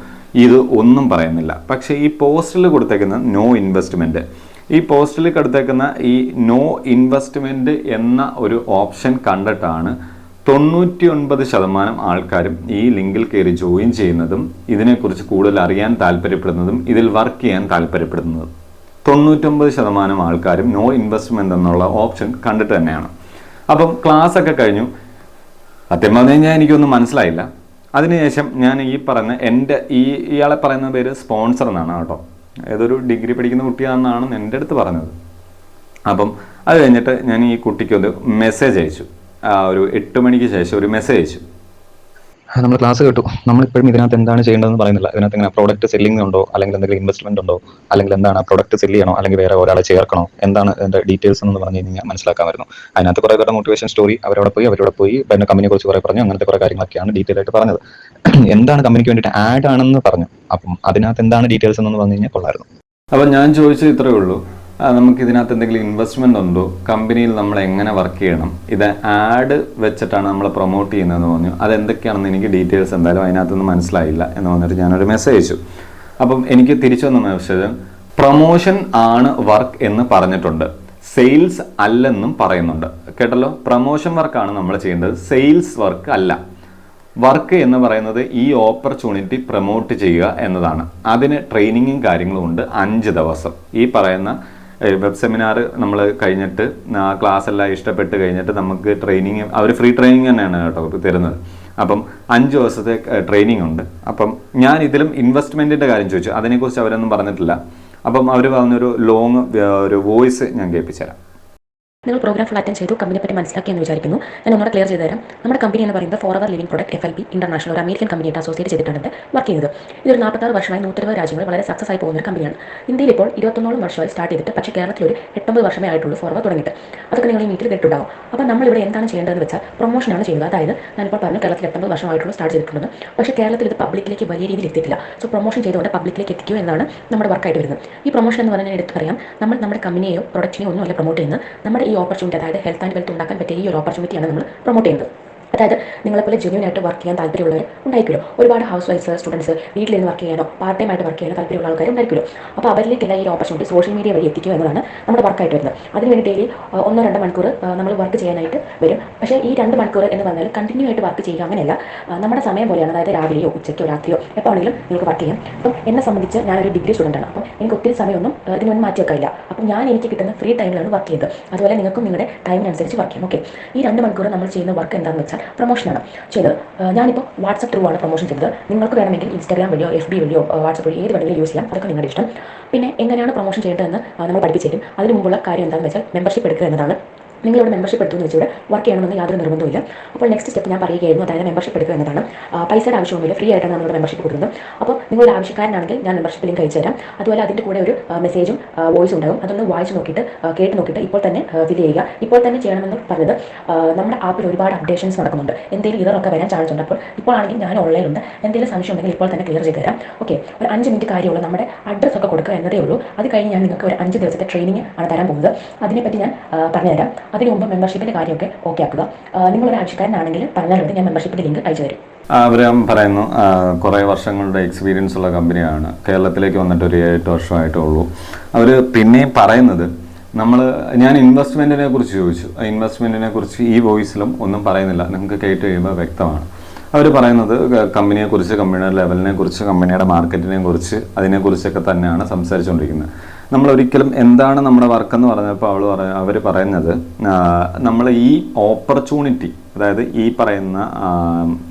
ഇത് ഒന്നും പറയുന്നില്ല. പക്ഷേ ഈ പോസ്റ്റിൽ കൊടുത്തേക്കുന്ന നോ ഇൻവെസ്റ്റ്മെന്റ് ഈ പോസ്റ്റിൽ കൊടുത്തേക്കുന്ന ഈ നോ ഇൻവെസ്റ്റ്മെന്റ് എന്ന ഒരു ഓപ്ഷൻ കണ്ടിട്ടാണ് തൊണ്ണൂറ്റി ഒൻപത് ശതമാനം ആൾക്കാരും ഈ ലിങ്കിൽ കയറി ജോയിൻ ചെയ്യുന്നതും ഇതിനെക്കുറിച്ച് കൂടുതൽ അറിയാൻ താല്പര്യപ്പെടുന്നതും ഇതിൽ വർക്ക് ചെയ്യാൻ താല്പര്യപ്പെടുന്നതും. തൊണ്ണൂറ്റൊമ്പത് ശതമാനം ആൾക്കാരും നോ ഇൻവെസ്റ്റ്മെന്റ് എന്നുള്ള ഓപ്ഷൻ കണ്ടിട്ട് തന്നെയാണ്. അപ്പം ക്ലാസ് ഒക്കെ കഴിഞ്ഞു. സത്യം പറഞ്ഞു കഴിഞ്ഞാൽ എനിക്കൊന്നും മനസ്സിലായില്ല. അതിനുശേഷം ഞാൻ ഈ പറഞ്ഞ എന്റെ ഈ ഇയാളെ പറയുന്ന പേര് സ്പോൺസർ എന്നാണ് കേട്ടോ. ഏതൊരു ഡിഗ്രി പഠിക്കുന്ന കുട്ടിയാണെന്നാണ് എന്റെ അടുത്ത് പറഞ്ഞത്. അപ്പം അത് കഴിഞ്ഞിട്ട് ഞാൻ ഈ കുട്ടിക്ക് ഒരു മെസ്സേജ് അയച്ചു. ഒരു എട്ട് മണിക്ക് ശേഷം ഒരു മെസ്സേജ് അയച്ചു. നമ്മൾ ക്ലാസ് കേട്ടു. നമ്മൾ ഇപ്പോഴും ഇതിനകത്ത് എന്താണ് ചെയ്യേണ്ടതെന്ന് പറയുന്നില്ല. ഇതിനകത്ത് ഇങ്ങനെ പ്രോഡക്റ്റ് സെല്ലിംഗ് ഉണ്ടോ? അല്ലെങ്കിൽ എന്തെങ്കിലും ഇൻവെസ്റ്റ്മെന്റ് ഉണ്ടോ? അല്ലെങ്കിൽ എന്താണ് പ്രോഡക്റ്റ് സെല്ല് ചെയ്യണോ? അല്ലെങ്കിൽ വേറെ ഒരാളെ ചേർക്കണോ? എന്താണ് അതിന്റെ ഡീറ്റെയിൽസ് എന്ന് പറഞ്ഞു കഴിഞ്ഞാൽ മനസ്സിലാക്കാമായിരുന്നു അതിനകത്ത് കുറേ പേരുടെ മോട്ടിവേഷൻ സ്റ്റോറി അവരോട് പോയി അവരോട് പോയി. പിന്നെ കമ്പനിയെ കുറിച്ച് കുറേ പറഞ്ഞു. അങ്ങനത്തെ കുറേ കാര്യങ്ങളൊക്കെയാണ് ഡീറ്റെയിൽ ആയിട്ട് പറഞ്ഞത്. എന്താണ് കമ്പനിക്ക് വേണ്ടിയിട്ട് ആഡ് ആണെന്ന് പറഞ്ഞു. അപ്പം അതിനകത്ത് എന്താണ് ഡീറ്റെയിൽസ് എന്ന് പറഞ്ഞു കഴിഞ്ഞാൽ കൊള്ളായിരുന്നു അപ്പം ഞാൻ ചോദിച്ചത് ഇത്രയേ ഉള്ളൂ. നമുക്ക് ഇതിനകത്ത് എന്തെങ്കിലും ഇൻവെസ്റ്റ്മെന്റ് ഉണ്ടോ? കമ്പനിയിൽ നമ്മൾ എങ്ങനെ വർക്ക് ചെയ്യണം? ഇത് ആഡ് വെച്ചിട്ടാണ് നമ്മൾ പ്രൊമോട്ട് ചെയ്യുന്നതെന്ന് പറഞ്ഞു. അതെന്തൊക്കെയാണെന്ന് എനിക്ക് ഡീറ്റെയിൽസ് എന്തായാലും അതിനകത്തൊന്നും മനസ്സിലായില്ല എന്ന് പറഞ്ഞിട്ട് ഞാനൊരു മെസ്സേജ് അയച്ചു. അപ്പം എനിക്ക് തിരിച്ചു വന്ന മെസ്സേജ് പ്രൊമോഷൻ ആണ് വർക്ക് എന്ന് പറഞ്ഞിട്ടുണ്ട്. സെയിൽസ് അല്ലെന്നും പറയുന്നുണ്ട്. കേട്ടല്ലോ? പ്രൊമോഷൻ വർക്കാണ് നമ്മൾ ചെയ്യേണ്ടത്. സെയിൽസ് വർക്ക് അല്ല. വർക്ക് എന്ന് പറയുന്നത് ഈ ഓപ്പർച്യൂണിറ്റി പ്രൊമോട്ട് ചെയ്യുക എന്നതാണ്. അതിന് ട്രെയിനിങ്ങും കാര്യങ്ങളും ഉണ്ട് അഞ്ച് ദിവസം. ഈ പറയുന്ന വെബ് സെമിനാർ നമ്മൾ കഴിഞ്ഞിട്ട് ആ ക്ലാസ് എല്ലാം ഇഷ്ടപ്പെട്ട് കഴിഞ്ഞിട്ട് നമുക്ക് ട്രെയിനിങ് അവർ ഫ്രീ ട്രെയിനിങ് തന്നെയാണ് കേട്ടോ തരുന്നത്. അപ്പം അഞ്ച് ദിവസത്തെ ട്രെയിനിങ് ഉണ്ട്. അപ്പം ഞാൻ ഇതിലും ഇൻവെസ്റ്റ്മെന്റിന്റെ കാര്യം ചോദിച്ചു. അതിനെക്കുറിച്ച് അവരൊന്നും പറഞ്ഞിട്ടില്ല. അപ്പം അവർ പറഞ്ഞൊരു ലോങ് ഒരു വോയിസ് ഞാൻ കേൾപ്പിച്ചു തരാം നിങ്ങൾ പ്രോഗ്രാം ഫുൾ അറ്റൻഡ് ചെയ്തു കമ്പനിയെ പറ്റി മനസ്സിലാക്കി എന്ന് വിചാരിക്കുന്നു. ഞാൻ ഒന്നുകൂടെ ക്ലിയർ ചെയ്ത് തരാം. നമ്മുടെ കമ്പനി എന്ന് പറയുന്നത് for our living product F L P international ഒരു അമേരിക്കൻ കമ്പനിയായിട്ട് അസോസിയേറ്റ് ചെയ്തിട്ടാണ് ഇത് വർക്ക് ചെയ്തത് ഇതൊരു നാൽപ്പത്താറ് വർഷമായി നൂറ്റിരുപത് രാജ്യങ്ങൾ വളരെ സക്സസ് ആയി പോകുന്ന ഒരു കമ്പനിയാണ് ഇന്ത്യയിൽ ഇപ്പോൾ ഇരുപത്തൊന്നോളം വർഷമായി സ്റ്റാർട്ട് ചെയ്തിട്ട് പക്ഷേ കേരളത്തിൽ ഒരു എട്ടൊമ്പത് വർഷമേ ആയിട്ടുള്ളൂ ഫോർവർ തുടങ്ങിയിട്ട്. അതൊക്കെ നിങ്ങൾ ഈ മീറ്റിൽ കേട്ടിട്ടുണ്ടാവും. അപ്പോൾ നമ്മൾ ഇവിടെ എന്താണ് ചെയ്യേണ്ടതെന്ന് വെച്ചാൽ പ്രൊമോഷനാണ് ചെയ്യുന്നത്. അതായത് ഞാനിപ്പോൾ പറഞ്ഞു കേരളത്തിൽ എട്ടൊമ്പത് വർഷമായിട്ടുള്ളൂ സ്റ്റാർട്ട് ചെയ്തിട്ടുള്ളത്. പക്ഷേ കേരളത്തിൽ ഇത് പബ്ലിക്കിലേക്ക് വലിയ രീതിയിൽ എത്തിയിട്ടില്ല. സോ പ്രൊമോഷൻ ചെയ്തുകൊണ്ട് പബ്ലിക്കിലേക്ക് എത്തിക്കുക എന്നാണ് നമ്മുടെ വർക്കായിട്ട് വരുന്നത്. ഈ പ്രൊമോഷൻ എന്ന് പറഞ്ഞാൽ എടുത്ത് പറയാം. നമ്മൾ നമ്മുടെ കമ്പനിയെയോ പ്രൊഡക്റ്റിനെയോ ഒന്നുമല്ല പ്രൊമോട്ട് ചെയ്യുന്നത്. നമ്മുടെ ഈ ഓപ്പർച്യൂണിറ്റി അതായത് ഹെൽത്ത് ആൻഡ് വെൽത്ത് ഉണ്ടാക്കാൻ പറ്റിയ ഈ ഒരു ഓപ്പർച്യൂണിറ്റിയാണ് നമ്മൾ പ്രൊമോട്ട് ചെയ്യുന്നത്. അതായത് നിങ്ങളെപ്പോലെ ജെന്യൂൻ ആയിട്ട് വർക്ക് ചെയ്യാൻ താല്പര്യമുള്ളവർ ഉണ്ടായിരിക്കുമല്ലോ. ഒരുപാട് ഹൗസ് വൈഫ്സ് സ്റ്റുഡൻസ് വീട്ടിൽ നിന്ന് വർക്ക് ചെയ്യാനോ പാർട്ട് ടൈം ആയിട്ട് വർക്ക് ചെയ്യാനോ താല്പര്യമുള്ള ആൾക്കാർ ഉണ്ടായിരിക്കുമല്ലോ. അപ്പോൾ അവരിലേക്കെല്ലാം ഈ ഓപ്പർച്യൂണിറ്റി സോഷ്യൽ മീഡിയ വഴി എത്തിക്കുക എന്നതാണ് നമ്മുടെ വർക്കായിട്ട് വരുന്നത്. അതിനുവേണ്ടി ഡെയിലി ഒന്നോ രണ്ടോ മണിക്കൂർ നമ്മൾ വർക്ക് ചെയ്യാനായിട്ട് വരും. പക്ഷേ ഈ രണ്ട് മണിക്കൂർ എന്ന് പറഞ്ഞാൽ കണ്ടിന്യൂ ആയിട്ട് വർക്ക് ചെയ്യുക അങ്ങനെയല്ല. നമ്മുടെ സമയം പോലെയാണ്. അതായത് രാവിലെയോ ഉച്ചയ്ക്കോ രാത്രിയോ എപ്പോൾ ആണെങ്കിലും നിങ്ങൾക്ക് വർക്ക് ചെയ്യാം. അപ്പം എന്നെ സംബന്ധിച്ച് ഞാനൊരു ഡിഗ്രി സ്റ്റുഡന്റാണ് അപ്പം എനിക്ക് ഒത്തിരി സമയമൊന്നും ഇതിന് ഇതിനൊന്നും മാറ്റി വെക്കില്ല അപ്പം ഞാൻ എനിക്ക് കിട്ടുന്ന ഫ്രീ ടൈമിലാണ് വർക്ക് ചെയ്യുന്നത്. അതുപോലെ നിങ്ങൾക്കും നിങ്ങളുടെ ടൈമിനനുസരിച്ച് വർക്ക് ചെയ്യാം. ഓക്കെ ഈ രണ്ട് മണിക്കൂർ നമ്മൾ ചെയ്യുന്ന വർക്ക് എന്താണെന്ന് വെച്ചാൽ പ്രൊമോഷനാണ് ചെയ്തത്. ഞാനിപ്പോൾ വാട്സപ്പ് ത്രൂ ആണ് പ്രൊമോഷൻ ചെയ്തത്. നിങ്ങൾക്ക് വേണമെങ്കിൽ ഇൻസ്റ്റാഗ്രാം വഴിയോ എഫ് ബി വഴിയോ വാട്സപ്പ് വഴി ഏത് വേണമെങ്കിലും യൂസ് ചെയ്യാം. അതൊക്കെ നിങ്ങളുടെ ഇഷ്ടം. പിന്നെ എങ്ങനെയാണ് പ്രൊമോഷൻ ചെയ്യേണ്ടതെന്ന് നമ്മൾ പഠിപ്പിച്ചേരും അതിന് മുമ്പുള്ള കാര്യം എന്താണെന്ന് വെച്ചാൽ മെമ്പർഷിപ്പ് എടുക്കുക എന്നതാണ്. നിങ്ങളിവിടെ മെമ്പർഷിപ്പ് എടുത്തു എന്ന് ഇവിടെ വർക്ക് ചെയ്യണമെന്ന് യാതൊരു നിർബന്ധമില്ല അപ്പോൾ നെക്സ്റ്റ് സ്റ്റെപ്പ് ഞാൻ പറയുകയായിരുന്നു അതായത് മെമ്പർഷിപ്പ് എടുക്കുക എന്നതാണ്. പൈസയുടെ ആവശ്യമൊന്നുമില്ല ഫ്രീ ആയിട്ടാണ് നമ്മൾ മെമ്പർഷിപ്പ് കൊടുക്കുന്നത്. അപ്പോൾ നിങ്ങളുടെ ആവശ്യക്കാരനാണെങ്കിൽ ഞാൻ മെമ്പർഷിപ്പ് ലിങ്ക് അയച്ചു തരാം. അതുപോലെ അതിന്റെ കൂടെ ഒരു മെസ്സേജും വോയിസ് ഉണ്ടാകും. അതൊന്ന് വായിച്ച് നോക്കിയിട്ട് കേട്ട് നോക്കിയിട്ട് ഇപ്പോൾ തന്നെ ഫിൽ ചെയ്യുക. ഇപ്പോൾ തന്നെ ചെയ്യണമെന്ന് പറഞ്ഞത് നമ്മുടെ ആപ്പിൽ ഒരുപാട് അപ്ഡേഷൻസ് നടക്കുന്നുണ്ട്. എന്തെങ്കിലും ഇതൊക്കെ വരാൻ ചാൻസ് ഉണ്ട്. അപ്പോൾ ഇപ്പോൾ ആണെങ്കിൽ ഞാൻ ഓൺലൈനിലുണ്ട് എന്തെങ്കിലും സംശയം ഉണ്ടെങ്കിൽ ഇപ്പോൾ തന്നെ ക്ലിയർ ചെയ്ത് തരാം. ഓക്കെ ഒരു അഞ്ച് മിനിറ്റ് കാര്യമുള്ളൂ നമ്മുടെ അഡ്രസ്സ് ഒക്കെ കൊടുക്കുക എന്നതേ ഉള്ളൂ. അത് കഴിഞ്ഞ് ഞാൻ നിങ്ങൾക്ക് ഒരു അഞ്ച് ദിവസത്തെ ട്രെയിനിങ് ആണ് തരാൻ പോകുന്നത്. അതിനെപ്പറ്റി ഞാൻ പറഞ്ഞുതരാം. അതിന് മുമ്പ് മെമ്പർഷിപ്പിന്റെ കാര്യമൊക്കെ ഓക്കെ ആക്കുക. നിങ്ങൾ ഒരു ആവശ്യക്കാരനാണെങ്കിൽ പറഞ്ഞാലും ഞാൻ മെമ്പർഷിപ്പിന്റെ ലിങ്ക് അയച്ചു തരും. അവർ പറയുന്നു കുറെ വർഷങ്ങളുടെ എക്സ്പീരിയൻസ് ഉള്ള കമ്പനിയാണ് കേരളത്തിലേക്ക് വന്നിട്ട് ഒരു എട്ട് വർഷമായിട്ടേ ഉള്ളൂ. അവർ പിന്നെയും പറയുന്നത് നമ്മൾ ഞാൻ ഇൻവെസ്റ്റ്മെന്റിനെ കുറിച്ച് ചോദിച്ചു. ഇൻവെസ്റ്റ്മെന്റിനെ കുറിച്ച് ഈ വോയിസിലും ഒന്നും പറയുന്നില്ല. നിങ്ങൾക്ക് കേട്ട് കഴിയുമ്പോൾ വ്യക്തമാണ്. അവർ പറയുന്നത് കമ്പനിയെക്കുറിച്ച് കമ്പനിയുടെ ലെവലിനെ കുറിച്ച് കമ്പനിയുടെ മാർക്കറ്റിനെ കുറിച്ച് അതിനെക്കുറിച്ചൊക്കെ തന്നെയാണ് സംസാരിച്ചുകൊണ്ടിരിക്കുന്നത്. നമ്മൾ ഒരിക്കലും എന്താണ് നമ്മുടെ വർക്ക് എന്ന് പറഞ്ഞപ്പോൾ അവൾ പറ അവർ പറയുന്നത് നമ്മൾ ഈ ഓപ്പർച്യൂണിറ്റി അതായത് ഈ പറയുന്ന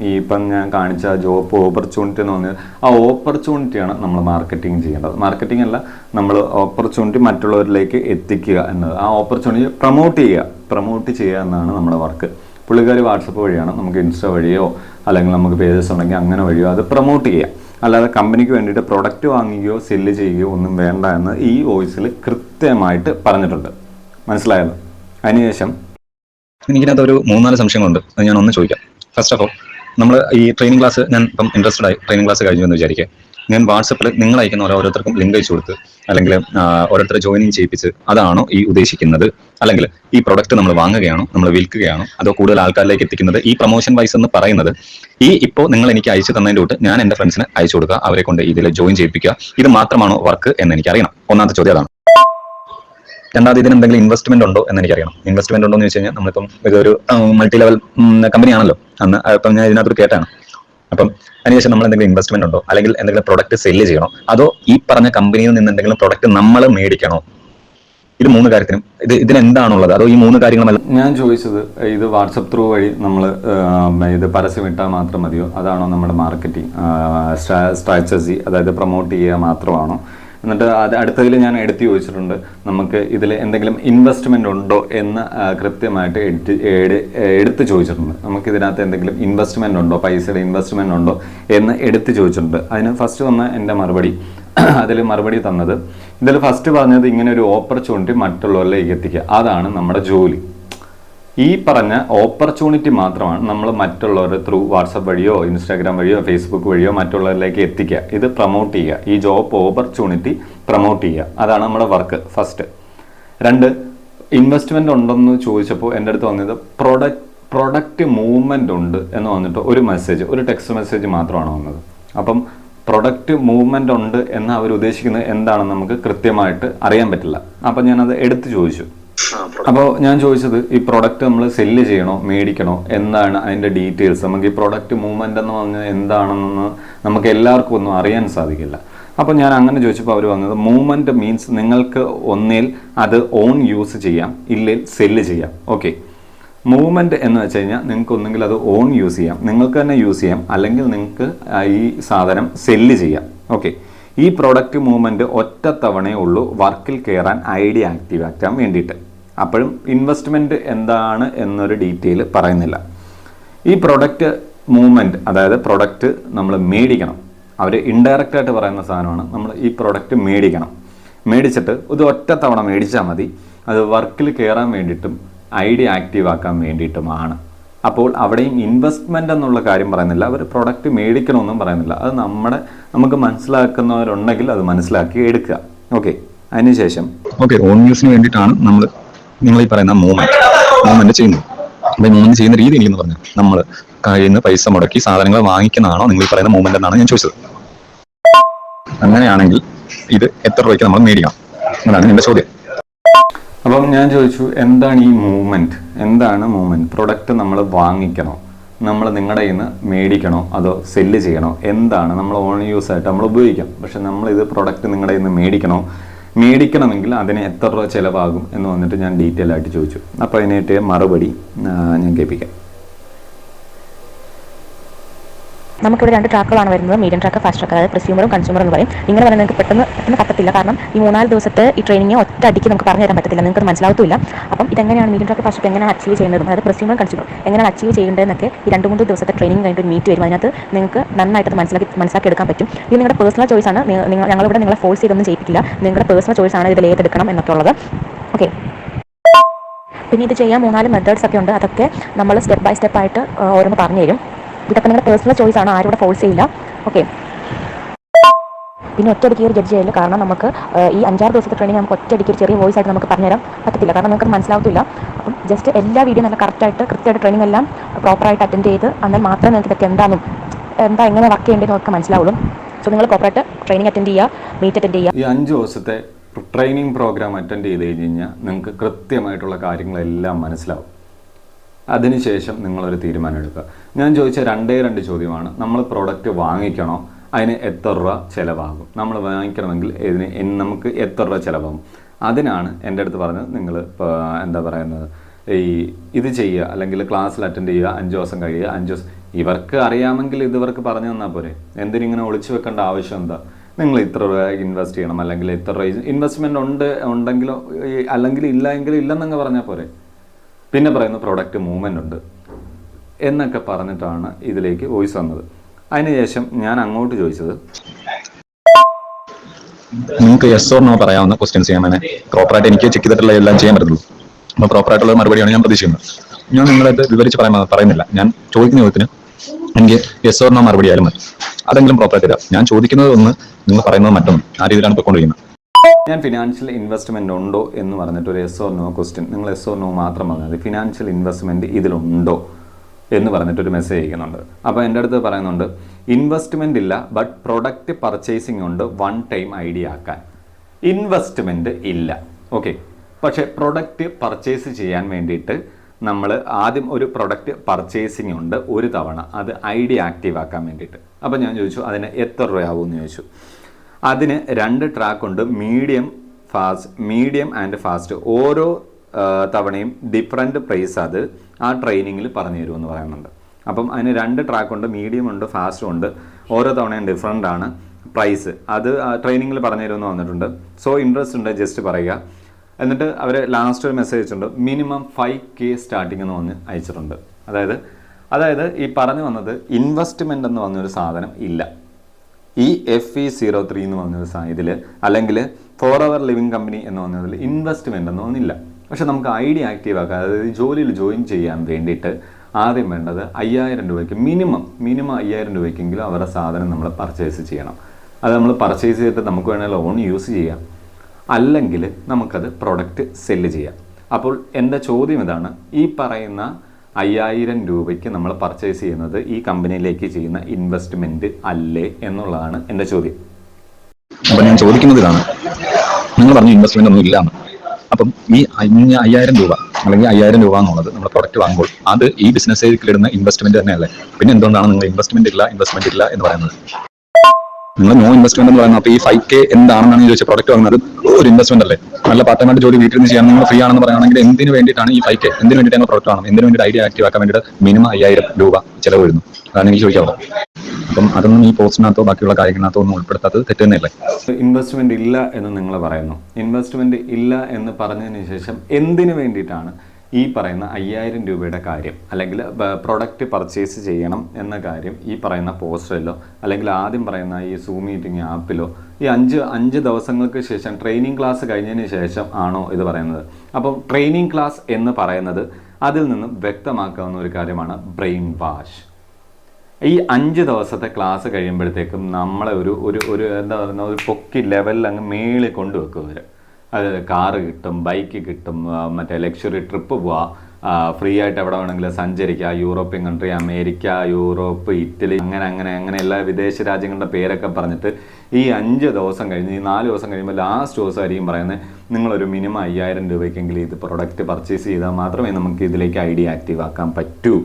ഈ ഇപ്പം ഞാൻ കാണിച്ച ജോബ് ഓപ്പർച്യൂണിറ്റി എന്ന് പറഞ്ഞാൽ ആ ഓപ്പർച്യൂണിറ്റിയാണ് നമ്മൾ മാർക്കറ്റിംഗ് ചെയ്യേണ്ടത്. മാർക്കറ്റിംഗ് അല്ല നമ്മൾ ഓപ്പർച്യൂണിറ്റി മറ്റുള്ളവരിലേക്ക് എത്തിക്കുക എന്നത്. ആ ഓപ്പർച്യൂണിറ്റി പ്രൊമോട്ട് ചെയ്യുക പ്രൊമോട്ട് ചെയ്യുക എന്നാണ് നമ്മുടെ വർക്ക് പുള്ളിക്കാർ വാട്സപ്പ് വഴിയാണ്? നമുക്ക് ഇൻസ്റ്റ വഴിയോ അല്ലെങ്കിൽ നമുക്ക് പേജസ് ഉണ്ടെങ്കിൽ അങ്ങനെ വഴിയോ അത് പ്രൊമോട്ട് ചെയ്യാം അല്ലാതെ കമ്പനിക്ക് വേണ്ടിയിട്ട് പ്രൊഡക്റ്റ് വാങ്ങുകയോ സെല്ല് ചെയ്യുകയോ ഒന്നും വേണ്ട എന്ന് ഈ വോയിസിൽ കൃത്യമായിട്ട് പറഞ്ഞിട്ടുണ്ട്. മനസ്സിലായല്ലോ? അതിനുശേഷം എനിക്കിനകത്ത് ഒരു മൂന്നാൽ സംശയങ്ങളുണ്ട്. അത് ഞാൻ ഒന്ന് ചോദിക്കാം. ഫസ്റ്റ് ഓഫ് ഓൾ നമ്മൾ ഈ ട്രെയിനിങ് ക്ലാസ് ഞാൻ ഇപ്പം ഇൻട്രസ്റ്റഡ് ആയി. ട്രെയിനിങ് ക്ലാസ് കഴിഞ്ഞു എന്ന് വിചാരിക്കുക. ഞാൻ വാട്സപ്പിൽ നിങ്ങൾ അയക്കുന്ന ഓരോരുത്തർക്കും ലിങ്ക് അയച്ചു കൊടുത്ത് അല്ലെങ്കിൽ ഓരോരുത്തരെ ജോയിനിങ് ചെയ്യിപ്പിച്ച് അതാണോ ഈ ഉദ്ദേശിക്കുന്നത്? അല്ലെങ്കിൽ ഈ പ്രൊഡക്റ്റ് നമ്മൾ വാങ്ങുകയാണോ നമ്മൾ വിൽക്കുകയാണോ അതോ കൂടുതൽ ആൾക്കാരിലേക്ക് എത്തിക്കുന്നത്? ഈ പ്രൊമോഷൻ വൈസ് എന്ന് പറയുന്നത് ഈ ഇപ്പോൾ നിങ്ങൾ എനിക്ക് അയച്ചു തന്നതിന്റെ തൊട്ട് ഞാൻ എന്റെ ഫ്രണ്ട്സിന് അയച്ചു കൊടുക്കുക അവരെ കൊണ്ട് ഇതിൽ ജോയിൻ ചെയ്യിപ്പിക്കുക. ഇത് മാത്രമാണോ വർക്ക് എന്ന് എനിക്ക് അറിയണം ഒന്നാമത്തെ ചോദ്യം അതാണ്. രണ്ടാമത് ഇതിന് എന്തെങ്കിലും ഇൻവെസ്റ്റ്മെന്റ് ഉണ്ടോ എന്ന് എനിക്കറിയണം. ഇൻവെസ്റ്റ്മെന്റ് ഉണ്ടോ എന്ന് വെച്ച് കഴിഞ്ഞാൽ നമ്മളിപ്പം ഇതൊരു മൾട്ടി ലെവൽ കമ്പനിയാണല്ലോ അന്ന് ഇപ്പം ഞാൻ ഇതിനകത്തൊരു കേട്ടാണ്. അപ്പം അതിനുശേഷം നമ്മൾ എന്തെങ്കിലും ഇൻവെസ്റ്റ്മെന്റ് ഉണ്ടോ? അല്ലെങ്കിൽ എന്തെങ്കിലും പ്രൊഡക്റ്റ് സെല്ല് ചെയ്യണോ? അതോ ഈ പറഞ്ഞ കമ്പനിയിൽ നിന്ന് എന്തെങ്കിലും പ്രൊഡക്റ്റ് നമ്മൾ മേടിക്കണോ? ഇത് മൂന്ന് കാര്യത്തിനും ഇത് ഇതിനെന്താണുള്ളത്? അതോ ഈ മൂന്ന് കാര്യങ്ങളല്ല ഞാൻ ചോദിച്ചത് ഇത് വാട്സപ്പ് ത്രൂ വഴി നമ്മൾ ഇത് പരസ്യം ഇട്ടാൽ മാത്രം മതിയോ? അതാണോ നമ്മുടെ മാർക്കറ്റിംഗ് സ്ട്രാറ്റജി അതായത് പ്രൊമോട്ട് ചെയ്യുക മാത്രമാണോ? എന്നിട്ട് അത് അടുത്തതിൽ ഞാൻ എടുത്ത് ചോദിച്ചിട്ടുണ്ട്. നമുക്ക് ഇതിൽ എന്തെങ്കിലും ഇൻവെസ്റ്റ്മെന്റ് ഉണ്ടോ എന്ന് കൃത്യമായിട്ട് എടുത്ത് ചോദിച്ചിട്ടുണ്ട്. നമുക്ക് ഇതിനകത്ത് എന്തെങ്കിലും ഇൻവെസ്റ്റ്മെന്റ് ഉണ്ടോ പൈസയുടെ ഇൻവെസ്റ്റ്മെന്റ് ഉണ്ടോ എന്ന് എടുത്ത് ചോദിച്ചിട്ടുണ്ട്. അതിന് ഫസ്റ്റ് വന്ന എന്റെ മറുപടി. അതിൽ മറുപടി തന്നത് ഇതിൽ ഫസ്റ്റ് പറഞ്ഞത് ഇങ്ങനെ ഒരു ഓപ്പർച്യൂണിറ്റി മറ്റുള്ളവരിലേക്ക് എത്തിക്കുക. അതാണ് നമ്മുടെ ജോലി. ഈ പറഞ്ഞ ഓപ്പർച്യൂണിറ്റി മാത്രമാണ് നമ്മൾ മറ്റുള്ളവർ ത്രൂ വാട്സപ്പ് വഴിയോ ഇൻസ്റ്റാഗ്രാം വഴിയോ ഫേസ്ബുക്ക് വഴിയോ മറ്റുള്ളവരിലേക്ക് എത്തിക്കുക. ഇത് പ്രൊമോട്ട് ചെയ്യുക. ഈ ജോബ് ഓപ്പർച്യൂണിറ്റി പ്രൊമോട്ട് ചെയ്യുക. അതാണ് നമ്മുടെ വർക്ക് ഫസ്റ്റ് രണ്ട് ഇൻവെസ്റ്റ്മെന്റ് ഉണ്ടെന്ന് ചോദിച്ചപ്പോൾ എന്റെ അടുത്ത് വന്നത് പ്രൊഡക്റ്റ് പ്രൊഡക്റ്റ് മൂവ്മെന്റ് ഉണ്ട് എന്ന് വന്നിട്ട് ഒരു മെസ്സേജ് ഒരു ടെക്സ്റ്റ് മെസ്സേജ് മാത്രമാണ് വന്നത്. അപ്പം പ്രൊഡക്റ്റ് മൂവ്മെന്റ് ഉണ്ട് എന്ന് അവർ ഉദ്ദേശിക്കുന്നത് എന്താണെന്ന് നമുക്ക് കൃത്യമായിട്ട് അറിയാൻ പറ്റില്ല. അപ്പം ഞാനത് എടുത്തു ചോദിച്ചു. അപ്പോൾ ഞാൻ ചോദിച്ചത് ഈ പ്രൊഡക്റ്റ് നമ്മൾ സെല്ല് ചെയ്യണോ മേടിക്കണോ എന്താണ് അതിന്റെ ഡീറ്റെയിൽസ് നമുക്ക് ഈ പ്രൊഡക്റ്റ് മൂവ്മെന്റ് എന്ന് പറഞ്ഞാൽ എന്താണെന്ന് നമുക്ക് എല്ലാവർക്കും ഒന്നും അറിയാൻ സാധിക്കില്ല. അപ്പോൾ ഞാൻ അങ്ങനെ ചോദിച്ചപ്പോൾ അവർ വന്നത് മൂവ്മെന്റ് മീൻസ് നിങ്ങൾക്ക് ഒന്നിൽ അത് ഓൺ യൂസ് ചെയ്യാം ഇല്ലെങ്കിൽ സെല്ല് ചെയ്യാം. ഓക്കെ മൂവ്മെന്റ് എന്ന് വെച്ച് കഴിഞ്ഞാൽ നിങ്ങൾക്ക് ഒന്നെങ്കിൽ അത് ഓൺ യൂസ് ചെയ്യാം നിങ്ങൾക്ക് തന്നെ യൂസ് ചെയ്യാം അല്ലെങ്കിൽ നിങ്ങൾക്ക് ഈ സാധനം സെല്ല് ചെയ്യാം. ഓക്കെ ഈ പ്രോഡക്റ്റ് മൂവ്മെന്റ് ഒറ്റ തവണയേ ഉള്ളൂ വർക്കിൽ കയറാൻ ഐഡിയ ആക്റ്റീവ് ആക്കാൻ വേണ്ടിയിട്ട്. അപ്പോഴും ഇൻവെസ്റ്റ്മെന്റ് എന്താണ് എന്നൊരു ഡീറ്റെയിൽ പറയുന്നില്ല. ഈ പ്രൊഡക്റ്റ് മൂവ്മെന്റ് അതായത് പ്രൊഡക്റ്റ് നമ്മൾ മേടിക്കണം. അവർ ഇൻഡയറക്റ്റായിട്ട് പറയുന്ന സാധനമാണ്. നമ്മൾ ഈ പ്രൊഡക്റ്റ് മേടിക്കണം. മേടിച്ചിട്ട് ഇത് ഒറ്റ തവണ മേടിച്ചാൽ മതി. അത് വർക്കിൽ കയറാൻ വേണ്ടിയിട്ടും ഐഡിയ ആക്റ്റീവ് ആക്കാൻ വേണ്ടിയിട്ടുമാണ്. അപ്പോൾ അവിടെയും ഇൻവെസ്റ്റ്മെന്റ് എന്നുള്ള കാര്യം പറയുന്നില്ല. അവർ പ്രൊഡക്റ്റ് മേടിക്കണമെന്നും പറയുന്നില്ല. അത് നമ്മുടെ നമുക്ക് മനസ്സിലാക്കുന്നവരുണ്ടെങ്കിൽ അത് മനസ്സിലാക്കി എടുക്കുക. ഓക്കെ അതിനുശേഷം ഓക്കെ ഓൺ യൂസിന് വേണ്ടിയിട്ടാണ് നമ്മൾ നിങ്ങൾ ഈ പറയുന്ന മൂവ്മെന്റ്. മൂവ്മെന്റ് ചെയ്യുന്നു. അപ്പൊ മൂവ്മെന്റ് ചെയ്യുന്ന രീതി എനിക്കെന്ന് പറഞ്ഞു? നമ്മൾ കയ്യിൽ നിന്ന് പൈസ മുടക്കി സാധനങ്ങൾ വാങ്ങിക്കുന്നതാണോ നിങ്ങൾ ഈ പറയുന്ന മൂവ്മെന്റ് എന്നാണ് ഞാൻ ചോദിച്ചത്. അങ്ങനെയാണെങ്കിൽ ഇത് എത്ര രൂപയ്ക്ക് നമ്മൾ മേടിക്കണം എന്നാണ് എന്റെ ചോദ്യം. അപ്പം ഞാൻ ചോദിച്ചു എന്താണ് ഈ മൂവ്മെന്റ്? എന്താണ് മൂവ്മെന്റ്? പ്രൊഡക്റ്റ് നമ്മൾ വാങ്ങിക്കണോ? നമ്മൾ നിങ്ങളുടെ കയ്യിൽ നിന്ന് മേടിക്കണോ? അതോ സെല്ല് ചെയ്യണോ? എന്താണ്? നമ്മൾ ഓൺ യൂസ് ആയിട്ട് നമ്മൾ ഉപയോഗിക്കാം. പക്ഷെ നമ്മൾ ഇത് പ്രൊഡക്റ്റ് നിങ്ങളുടെ കയ്യിൽ നിന്ന് മേടിക്കണോ? മേടിക്കണമെങ്കിൽ അതിന് എത്ര രൂപ ചിലവാകും എന്ന് വന്നിട്ട് ഞാൻ ഡീറ്റെയിൽ ആയിട്ട് ചോദിച്ചു. അപ്പോൾ അതിനായിട്ട് മറുപടി ഞാൻ കേൾപ്പിക്കാം. നമുക്കിവിടെ രണ്ട് ട്രാക്കുകളാണ് വരുന്നത്. Medium track fast track. അതായത് പ്രസ്യൂമറും കൺസ്യൂമറും എന്ന് പറയും. ഇങ്ങനെ പറഞ്ഞാൽ നിങ്ങൾക്ക് പെട്ടെന്ന് പെട്ടെന്ന് പറ്റത്തില്ല. കാരണം ഈ മൂന്നാൽ ദിവസത്തെ ഈ ട്രെയിനിങ് ഒറ്റ അടിക്ക് നമുക്ക് പറഞ്ഞു തരാൻ പറ്റത്തില്ല. നിങ്ങൾക്ക് മനസ്സിലാവത്തില്ല അപ്പം ഇതെങ്ങനെയാണ് മീഡിയം ട്രാക്ക് ഫാസ്റ്റ് എങ്ങനെ അച്ചീവ് ചെയ്യുന്നത്? അതായത് പ്രസ്യൂമറും കൺസ്യൂമർ എങ്ങനെയാണ് അച്ചീവ് ചെയ്യേണ്ടതെന്നൊക്കെ ഈ രണ്ട് മൂന്ന് ദിവസത്തെ ട്രെയിനിങ് കഴിഞ്ഞിട്ട് മീറ്റ് വരും. അതിനകത്ത് നിങ്ങൾക്ക് നന്നായിട്ട് മനസ്സിലാക്കി മനസ്സിലാക്കി എടുക്കാൻ പറ്റും. ഇത് നിങ്ങളുടെ പേഴ്സണൽ ചോയ്സ് ആണ്. നിങ്ങൾ നിങ്ങൾ- ഞങ്ങളിവിടെ നിങ്ങളെ ഫോഴ്സ് ചെയ്തൊന്നും ചെയ്യിപ്പിക്കില്ല. നിങ്ങളുടെ പേഴ്സണൽ ചോയ്സ് ആണ് ഇതിൽ ഏതെടുക്കണം എന്നൊക്കെ ഉള്ളത് ഓക്കെ പിന്നെ ഇത് ചെയ്യാൻ മൂന്നാൽ മെത്തേഡ്സ് ഒക്കെ ഉണ്ട്. അതൊക്കെ നമ്മൾ സ്റ്റെപ്പ് ബൈ സ്റ്റെപ്പ് ആയിട്ട് ഓരോന്ന് പറഞ്ഞു തരും. ഇതൊക്കെ നിങ്ങളുടെ പേഴ്സണൽ ചോയ്സ് ആണ് ആരും ഇവിടെ ഫോഴ്സ് ചെയ്യില്ല. ഓക്കെ പിന്നെ ഒറ്റയടിക്ക് ഒരു ജഡ്ജ് ചെയ്യില്ല കാരണം നമുക്ക് ഈ അഞ്ചാറ് ദിവസത്തെ ട്രെയിനിങ് നമുക്ക് ഒറ്റയടിക്ക് ഒരു ചെറിയ വോയിസ് ആയിട്ട് നമുക്ക് പറഞ്ഞുതരാൻ പറ്റത്തില്ല. കാരണം നമുക്ക് മനസ്സിലാവത്തില്ല. അപ്പം ജസ്റ്റ് എല്ലാ വീഡിയോ നല്ല കറക്റ്റായിട്ട് കൃത്യമായിട്ട് ട്രെയിനിങ് എല്ലാം പ്രോപ്പറായിട്ട് അറ്റൻഡ് ചെയ്ത് എന്നാൽ മാത്രമേ നിങ്ങൾക്ക് ഇതൊക്കെ എന്താണെന്നും എന്താ എങ്ങനെ വർക്ക് ചെയ്യേണ്ടതെന്ന് നമുക്ക് മനസ്സിലാവുള്ളൂ. സോ നിങ്ങൾ പ്രോപ്പറായിട്ട് ട്രെയിനിങ് അറ്റൻഡ് ചെയ്യുക മീറ്റ് അറ്റൻഡ് ചെയ്യുക. ഈ അഞ്ച് ദിവസത്തെ ട്രെയിനിങ് പ്രോഗ്രാം അറ്റൻഡ് ചെയ്ത് കഴിഞ്ഞ് കഴിഞ്ഞാൽ നിങ്ങൾക്ക് കൃത്യമായിട്ടുള്ള കാര്യങ്ങളെല്ലാം മനസ്സിലാവും. അതിനുശേഷം നിങ്ങളൊരു തീരുമാനം എടുക്കുക ഞാൻ ചോദിച്ച രണ്ടേ രണ്ട് ചോദ്യമാണ്. നമ്മൾ പ്രോഡക്റ്റ് വാങ്ങിക്കണോ? അതിന് എത്ര രൂപ ചിലവാകും? നമ്മൾ വാങ്ങിക്കണമെങ്കിൽ ഇതിന് നമുക്ക് എത്ര രൂപ ചിലവാകും? അതിനാണ് എന്റെ അടുത്ത് പറഞ്ഞത് നിങ്ങൾ എന്താ പറയുന്നത്? ഈ ഇത് ചെയ്യുക അല്ലെങ്കിൽ ക്ലാസ്സിൽ അറ്റൻഡ് ചെയ്യുക അഞ്ച് ദിവസം കഴിയുക അഞ്ച് ദിവസം. ഇവർക്ക് അറിയാമെങ്കിൽ ഇത് പറഞ്ഞു തന്നാൽ പോരെ. എന്തിനിങ്ങനെ ഒളിച്ചു വെക്കേണ്ട ആവശ്യം എന്താ? നിങ്ങൾ ഇത്ര രൂപ ഇൻവെസ്റ്റ് ചെയ്യണം അല്ലെങ്കിൽ ഇത്ര രൂപ ഇൻവെസ്റ്റ്മെന്റ് ഉണ്ട് ഉണ്ടെങ്കിലോ അല്ലെങ്കിൽ ഇല്ല എങ്കിലും ഇല്ലെന്നങ്ങ് പറഞ്ഞാൽ പോരെ. പിന്നെ പറയുന്ന പ്രൊഡക്റ്റ് മൂവ്മെന്റ് ഉണ്ട് എന്നൊക്കെ പറഞ്ഞിട്ടാണ് ഇതിലേക്ക് വോയിസ് വന്നത്. അതിനുശേഷം ഞാൻ അങ്ങോട്ട് ചോദിച്ചത് നിങ്ങൾക്ക് യെസ് ഓർ നോ പറയാവുന്ന ക്വസ്റ്റ്യൻസ് ചെയ്യാൻ പ്രോപ്പറായിട്ട് എനിക്ക് ചെക്ക് ചെയ്തിട്ടുള്ള എല്ലാം ചെയ്യാൻ പറ്റുള്ളൂ. അപ്പോൾ പ്രോപ്പറായിട്ടുള്ള മറുപടിയാണ് ഞാൻ പ്രതീക്ഷിക്കുന്നത്. ഞാൻ നിങ്ങളത് വിവരിച്ച് പറയാൻ പറയുന്നില്ല. ഞാൻ ചോദിക്കുന്ന ചോദ്യത്തിന് എനിക്ക് യെസ് ഓർ നോ മറുപടി ആയാലും മതി. അതെങ്കിലും പ്രോപ്പറായിട്ട് തരാം. ഞാൻ ചോദിക്കുന്നത് ഒന്ന് നിങ്ങൾ പറയുന്നത് മറ്റൊന്ന്. ആ രീതിയിലാണ് പോയിക്കൊണ്ടിരിക്കുന്നത്. ഞാൻ ഫിനാൻഷ്യൽ ഇൻവെസ്റ്റ്മെന്റ് ഉണ്ടോ എന്ന് പറഞ്ഞിട്ട് ഒരു എസ് ഓർ നോ ക്വസ്റ്റ്യൻ നിങ്ങൾ എസ് ഓർ നോ മാത്രം പറഞ്ഞാൽ മതി. ഫിനാൻഷ്യൽ ഇൻവെസ്റ്റ്മെന്റ് ഇതിലുണ്ടോ എന്ന് പറഞ്ഞിട്ട് ഒരു മെസ്സേജ് അയക്കുന്നുണ്ട്. അപ്പോൾ എന്റെ അടുത്ത് പറയുന്നുണ്ട് ഇൻവെസ്റ്റ്മെന്റ് ഇല്ല ബട്ട് പ്രൊഡക്റ്റ് പർച്ചേസിംഗ് ഉണ്ട് വൺ ടൈം ഐഡിയ ആക്കാൻ. ഇൻവെസ്റ്റ്മെന്റ് ഇല്ല. ഓക്കെ പക്ഷേ പ്രൊഡക്റ്റ് പർച്ചേസ് ചെയ്യാൻ വേണ്ടിയിട്ട് നമ്മൾ ആദ്യം ഒരു പ്രൊഡക്റ്റ് പർച്ചേസിംഗ് ഉണ്ട് ഒരു തവണ. അത് ഐഡിയ ആക്റ്റീവ് ആക്കാൻ വേണ്ടിയിട്ട്. അപ്പോൾ ഞാൻ ചോദിച്ചു അതിന് എത്ര രൂപയാവും? എന്ന് ചോദിച്ചു. അതിന് രണ്ട് ട്രാക്കുണ്ട് medium fast medium and fast ഓരോ തവണയും ഡിഫറെന്റ് പ്രൈസ് അത് ആ ട്രെയിനിങ്ങിൽ പറഞ്ഞു തരുമെന്ന് പറയുന്നുണ്ട്. അപ്പം അതിന് രണ്ട് ട്രാക്കുണ്ട് മീഡിയം ഉണ്ട് ഫാസ്റ്റും ഉണ്ട്. ഓരോ തവണയും ഡിഫറെന്റ് ആണ് പ്രൈസ് അത് ട്രെയിനിങ്ങിൽ പറഞ്ഞു തരുമെന്ന് വന്നിട്ടുണ്ട്. സോ ഇൻട്രസ്റ്റ് ഉണ്ട് ജസ്റ്റ് പറയുക. എന്നിട്ട് അവർ ലാസ്റ്റ് ഒരു മെസ്സേജ് ഉണ്ട് മിനിമം ഫൈവ് കെ സ്റ്റാർട്ടിംഗ് എന്ന് പറഞ്ഞ് അയച്ചിട്ടുണ്ട്. അതായത് അതായത് ഈ പറഞ്ഞു വന്നത് ഇൻവെസ്റ്റ്മെന്റ് എന്ന് പറഞ്ഞൊരു സാധനം ഇല്ല. ഈ എഫ് ഇ സീറോ ത്രീ എന്ന് പറഞ്ഞ ഇതിൽ അല്ലെങ്കിൽ ഫോർ അവർ ലിവിങ് കമ്പനി എന്ന് പറഞ്ഞതിൽ ഇൻവെസ്റ്റ്മെന്റ് എന്ന് ഒന്നില്ല പക്ഷെ നമുക്ക് ഐ ഡി ആക്റ്റീവ് ആക്കാം അതായത് ജോലിയിൽ ജോയിൻ ചെയ്യാൻ വേണ്ടിയിട്ട് ആദ്യം വേണ്ടത് അയ്യായിരം രൂപയ്ക്ക് മിനിമം മിനിമം അയ്യായിരം രൂപയ്ക്കെങ്കിലും അവരുടെ സാധനം നമ്മൾ പർച്ചേസ് ചെയ്യണം. അത് നമ്മൾ പർച്ചേസ് ചെയ്തിട്ട് നമുക്ക് വേണമെങ്കിൽ ലോൺ യൂസ് ചെയ്യാം. അല്ലെങ്കിൽ നമുക്കത് പ്രൊഡക്റ്റ് സെല്ല് ചെയ്യാം. അപ്പോൾ എന്റെ ചോദ്യം ഇതാണ് ഈ പറയുന്ന അയ്യായിരം രൂപയ്ക്ക് നമ്മൾ പർച്ചേസ് ചെയ്യുന്നത് ഈ കമ്പനിയിലേക്ക് ചെയ്യുന്ന ഇൻവെസ്റ്റ്മെന്റ് അല്ലേ എന്നുള്ളതാണ് എന്റെ ചോദ്യം. അപ്പൊ ഞാൻ ചോദിക്കുന്നത് ഇതാണ് നിങ്ങൾ പറഞ്ഞ ഇൻവെസ്റ്റ്മെന്റ് ഒന്നും ഇല്ലാന്ന് അപ്പം ഈ അഞ്ഞ അയ്യായിരം രൂപ അല്ലെങ്കിൽ അയ്യായിരം രൂപ എന്നുള്ളത് നമ്മൾ പ്രൊഡക്റ്റ് വാങ്ങുമ്പോൾ അത് ഈ ബിസിനസ്സിലേക്ക് ഇടുന്ന ഇൻവെസ്റ്റ്മെന്റ് തന്നെയല്ലേ? പിന്നെ എന്തുകൊണ്ടാണ് നിങ്ങൾ ഇൻവെസ്റ്റ്മെന്റ് ഇല്ല ഇൻവെസ്റ്റ്മെന്റ് ഇല്ല എന്ന് പറയുന്നത്? നിങ്ങൾ നോ ഇൻവെസ്റ്റ്മെന്റ് എന്ന് പറയുന്നത് അപ്പോൾ ഈ ഫൈവ് കെ എന്താണെന്നാണ് ചോദിച്ച പ്രൊഡക്റ്റ് വാങ്ങുന്നത് ഒരു ഇൻവെസ്റ്റ്മെന്റ് അല്ലേ? നല്ല പാർട്ടമായിട്ട് ജോലി വീട്ടിൽ നിന്ന് ചെയ്യാൻ നിങ്ങൾ ഫ്രീ ആണെന്ന് പറയുകയാണെങ്കിൽ എന്തിനു വേണ്ടിയിട്ടാണ് ഈ ഫൈവ് കെ എന്തിനു വേണ്ടിയിട്ടാണ് പ്രൊഡക്റ്റ് ആണ് എന്തിനു വേണ്ടി ഐഡിയ ആക്റ്റീവ് ആക്കാൻ വേണ്ടിയിട്ട് മിനിമം അയ്യായിരം രൂപ ചിലവ് വരുന്നു അതാണ് എനിക്ക് ചോദിക്കാവുന്നത് അപ്പം അതൊന്നും ഈ പോസ്റ്റിനകത്തോ ബാക്കിയുള്ള കാര്യങ്ങളകത്തോ ഒന്നും ഉൾപ്പെടുത്താത്തത് തെറ്റ് തന്നെയല്ലേ? ഇൻവെസ്റ്റ്മെന്റ് ഇല്ല എന്ന് നിങ്ങൾ പറയുന്നു. ഇൻവെസ്റ്റ്മെന്റ് ഇല്ല എന്ന് പറഞ്ഞതിന് ശേഷം എന്തിനു വേണ്ടിയിട്ടാണ് ഈ പറയുന്ന അയ്യായിരം രൂപയുടെ കാര്യം അല്ലെങ്കിൽ പ്രൊഡക്റ്റ് പർച്ചേസ് ചെയ്യണം എന്ന കാര്യം ഈ പറയുന്ന പോസ്റ്ററിലോ അല്ലെങ്കിൽ ആദ്യം പറയുന്ന ഈ സൂ മീറ്റിംഗ് ആപ്പിലോ ഈ അഞ്ച് അഞ്ച് ദിവസങ്ങൾക്ക് ശേഷം ട്രെയിനിങ് ക്ലാസ് കഴിഞ്ഞതിന് ശേഷം ആണോ ഇത് പറയുന്നത്? അപ്പം ട്രെയിനിങ് ക്ലാസ് എന്ന് പറയുന്നത് അതിൽ നിന്നും വ്യക്തമാക്കാവുന്ന ഒരു കാര്യമാണ് ബ്രെയിൻ വാഷ് ഈ അഞ്ച് ദിവസത്തെ ക്ലാസ് കഴിയുമ്പോഴത്തേക്കും നമ്മളെ ഒരു ഒരു ഒരു എന്താ പറയുന്ന ഒരു പൊക്കി ലെവലിൽ അങ്ങ് മേളിൽ കൊണ്ടുവെക്കും അത് കാറ് കിട്ടും ബൈക്ക് കിട്ടും മറ്റേ ലക്ഷറി ട്രിപ്പ് പോവാം. ഫ്രീ ആയിട്ട് എവിടെ വേണമെങ്കിലും സഞ്ചരിക്കുക European country America Europe Italy അങ്ങനെ അങ്ങനെ അങ്ങനെ എല്ലാ വിദേശ രാജ്യങ്ങളുടെ പേരൊക്കെ പറഞ്ഞിട്ട് ഈ അഞ്ച് ദിവസം കഴിഞ്ഞ് ഈ നാല് ദിവസം കഴിയുമ്പോൾ ലാസ്റ്റ് ദിവസം ദിവസമായിരിക്കും പറയുന്നത് നിങ്ങളൊരു മിനിമം അയ്യായിരം രൂപയ്ക്കെങ്കിലും ഇത് പ്രൊഡക്റ്റ് പർച്ചേസ് ചെയ്താൽ മാത്രമേ നമുക്ക് ഇതിലേക്ക് ഐ ഡി ആക്റ്റീവ് ആക്കാൻ പറ്റൂ.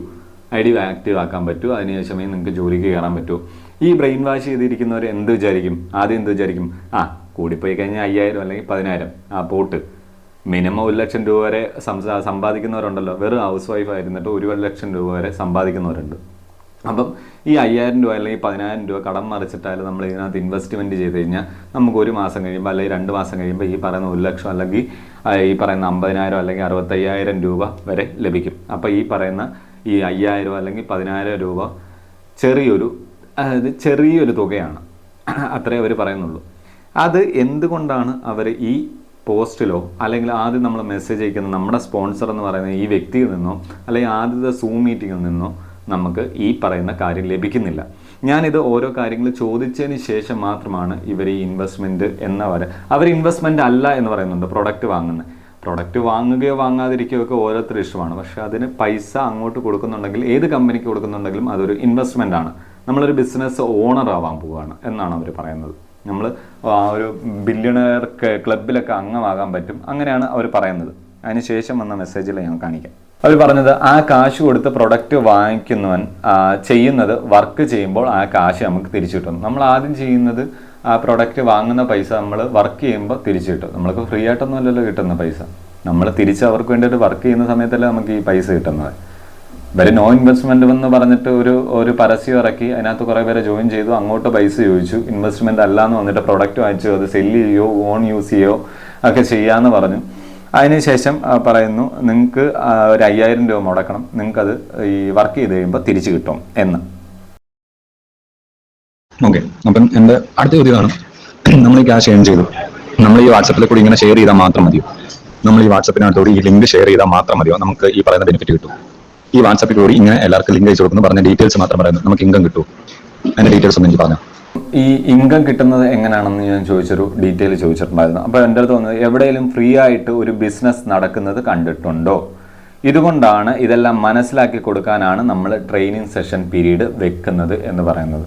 ഐ ഡി ആക്റ്റീവ് ആക്കാൻ പറ്റൂ. അതിനുശേഷമേ നിങ്ങൾക്ക് ജോലിക്ക് കയറാൻ പറ്റൂ. ഈ ബ്രെയിൻ വാഷ് ചെയ്തിരിക്കുന്നവർ എന്ത് വിചാരിക്കും? ആദ്യം എന്ത് വിചാരിക്കും? ആ കൂടിപ്പോയി കഴിഞ്ഞാൽ അയ്യായിരം അല്ലെങ്കിൽ പതിനായിരം ആ പോട്ട് മിനിമം ഒരു ലക്ഷം രൂപ വരെ സമ്പാദിക്കുന്നവരുണ്ടല്ലോ. വെറും ഹൗസ് വൈഫ് ആയിരുന്നിട്ട് ഒരു ലക്ഷം രൂപ വരെ സമ്പാദിക്കുന്നവരുണ്ട്. അപ്പം ഈ അയ്യായിരം രൂപ അല്ലെങ്കിൽ പതിനായിരം രൂപ കടം മറിച്ചിട്ടായാലും നമ്മൾ ഇതിനകത്ത് ഇൻവെസ്റ്റ്മെന്റ് ചെയ്ത് കഴിഞ്ഞാൽ നമുക്ക് ഒരു മാസം കഴിയുമ്പോൾ അല്ലെങ്കിൽ രണ്ട് മാസം കഴിയുമ്പോൾ ഈ പറയുന്ന ഒരു ലക്ഷം അല്ലെങ്കിൽ ഈ പറയുന്ന അമ്പതിനായിരം അല്ലെങ്കിൽ അറുപത്തയ്യായിരം രൂപ വരെ ലഭിക്കും. അപ്പോൾ ഈ പറയുന്ന ഈ അയ്യായിരം അല്ലെങ്കിൽ പതിനായിരം രൂപ ചെറിയൊരു അതായത് ചെറിയൊരു തുകയാണ്. അത്രേ അവർ പറയുന്നുള്ളൂ. അത് എന്തുകൊണ്ടാണ് അവർ ഈ പോസ്റ്റിലോ അല്ലെങ്കിൽ ആദ്യം നമ്മൾ മെസ്സേജ് അയക്കുന്ന നമ്മുടെ സ്പോൺസർ എന്ന് പറയുന്ന ഈ വ്യക്തിയിൽ നിന്നോ അല്ലെങ്കിൽ ആദ്യത്തെ സൂം മീറ്റിങ്ങിൽ നിന്നോ നമുക്ക് ഈ പറയുന്ന കാര്യം ലഭിക്കുന്നില്ല. ഞാനിത് ഓരോ കാര്യങ്ങൾ ചോദിച്ചതിന് ശേഷം മാത്രമാണ് ഇവർ ഈ ഇൻവെസ്റ്റ്മെന്റ് എന്ന വരെ അവർ ഇൻവെസ്റ്റ്മെന്റ് അല്ല എന്ന് പറയുന്നുണ്ട് പ്രൊഡക്റ്റ് വാങ്ങുന്നത് പ്രൊഡക്റ്റ് വാങ്ങുകയോ വാങ്ങാതിരിക്കുകയോ ഒക്കെ ഓരോരുത്തർ ഇഷ്ടമാണ് പക്ഷേ അതിന് പൈസ അങ്ങോട്ട് കൊടുക്കുന്നുണ്ടെങ്കിൽ ഏത് കമ്പനിക്ക് കൊടുക്കുന്നുണ്ടെങ്കിലും അതൊരു ഇൻവെസ്റ്റ്മെന്റ് ആണ്. നമ്മളൊരു ബിസിനസ് ഓണർ ആവാൻ പോവുകയാണ് എന്നാണ് അവർ പറയുന്നത്. നമ്മൾ ആ ഒരു ബില്യണയർ ക്ലബിലൊക്കെ അംഗമാകാൻ പറ്റും. അങ്ങനെയാണ് അവർ പറയുന്നത്. അതിന് ശേഷം വന്ന മെസ്സേജിൽ ഞാൻ കാണിക്കാം. അവർ പറഞ്ഞത് ആ കാശ് കൊടുത്ത് പ്രൊഡക്റ്റ് വാങ്ങിക്കുന്നവൻ ചെയ്യുന്നത് വർക്ക് ചെയ്യുമ്പോൾ ആ കാശ് നമുക്ക് തിരിച്ചു കിട്ടും. നമ്മൾ ആദ്യം ചെയ്യുന്നത് ആ പ്രൊഡക്റ്റ് വാങ്ങുന്ന പൈസ നമ്മൾ വർക്ക് ചെയ്യുമ്പോൾ തിരിച്ചു കിട്ടും. നമ്മൾക്ക് ഫ്രീ ആയിട്ടൊന്നുമല്ലല്ലോ കിട്ടുന്ന പൈസ. നമ്മൾ തിരിച്ച് അവർക്ക് വേണ്ടിയിട്ട് വർക്ക് ചെയ്യുന്ന സമയത്തല്ലേ നമുക്ക് ഈ പൈസ കിട്ടുന്നത്. ഇവർ നോ ഇൻവെസ്റ്റ്മെന്റ് എന്ന് പറഞ്ഞിട്ട് ഒരു ഒരു പരസ്യം ഇറക്കി അതിനകത്ത് കുറെ പേരെ ജോയിൻ ചെയ്തു അങ്ങോട്ട് പൈസ ചോദിച്ചു. ഇൻവെസ്റ്റ്മെന്റ് അല്ല എന്ന് വന്നിട്ട് പ്രൊഡക്റ്റ് വാങ്ങിച്ചു അത് സെല്ല് ചെയ്യോ ഓൺ യൂസ് ചെയ്യോ ഒക്കെ ചെയ്യാന്ന് പറഞ്ഞു. അതിനുശേഷം ശേഷം പറയുന്നു നിങ്ങൾക്ക് ഒരു അയ്യായിരം രൂപ മുടക്കണം. നിങ്ങൾക്കത് ഈ വർക്ക് ചെയ്ത് കഴിയുമ്പോൾ തിരിച്ചു കിട്ടും. എന്ന്. ഓക്കെ അപ്പം എന്റെ അടുത്ത ചോദ്യമാണ് നമ്മൾ ഈ ക്യാഷ് ഏൺ ചെയ്തു. നമ്മൾ ഈ വാട്സപ്പിൽ കൂടി ഇങ്ങനെ ഷെയർ ചെയ്താൽ മാത്രം മതിയോ? നമ്മൾ ഈ വാട്സപ്പിനകത്തോട് ഈ ലിങ്ക് ഷെയർ ചെയ്താൽ മാത്രം മതിയോ? നമുക്ക് ഈ പറയുന്ന ബെനിഫിറ്റ് കിട്ടും ഈ വാട്സാപ്പിൽ കൂടി ഇങ്ങനെ എല്ലാവർക്കും ലിങ്ക് അയച്ചു കൊടുക്കുന്നു. പറഞ്ഞ ഡീറ്റെയിൽസ് മാത്രം പറയുന്നത് നമുക്ക് ഇൻകം കിട്ടും. അതിന്റെ ഡീറ്റെയിൽസ് ഒന്ന് എനിക്ക് പറഞ്ഞു ഈ ഇൻകം കിട്ടുന്നത് എങ്ങനെയാണെന്ന് ഞാൻ ചോദിച്ചൊരു ഡീറ്റെയിൽ ചോദിച്ചിട്ടുണ്ടായിരുന്നു. അപ്പോൾ എന്റെ അടുത്ത് തോന്നുന്നത് എവിടെയെങ്കിലും ഫ്രീ ആയിട്ട് ഒരു ബിസിനസ് നടക്കുന്നത് കണ്ടിട്ടുണ്ടോ? ഇതുകൊണ്ടാണ് ഇതെല്ലാം മനസ്സിലാക്കി കൊടുക്കാനാണ് നമ്മൾ ട്രെയിനിങ് സെഷൻ പീരീഡ് വെക്കുന്നത് എന്ന് പറയുന്നത്.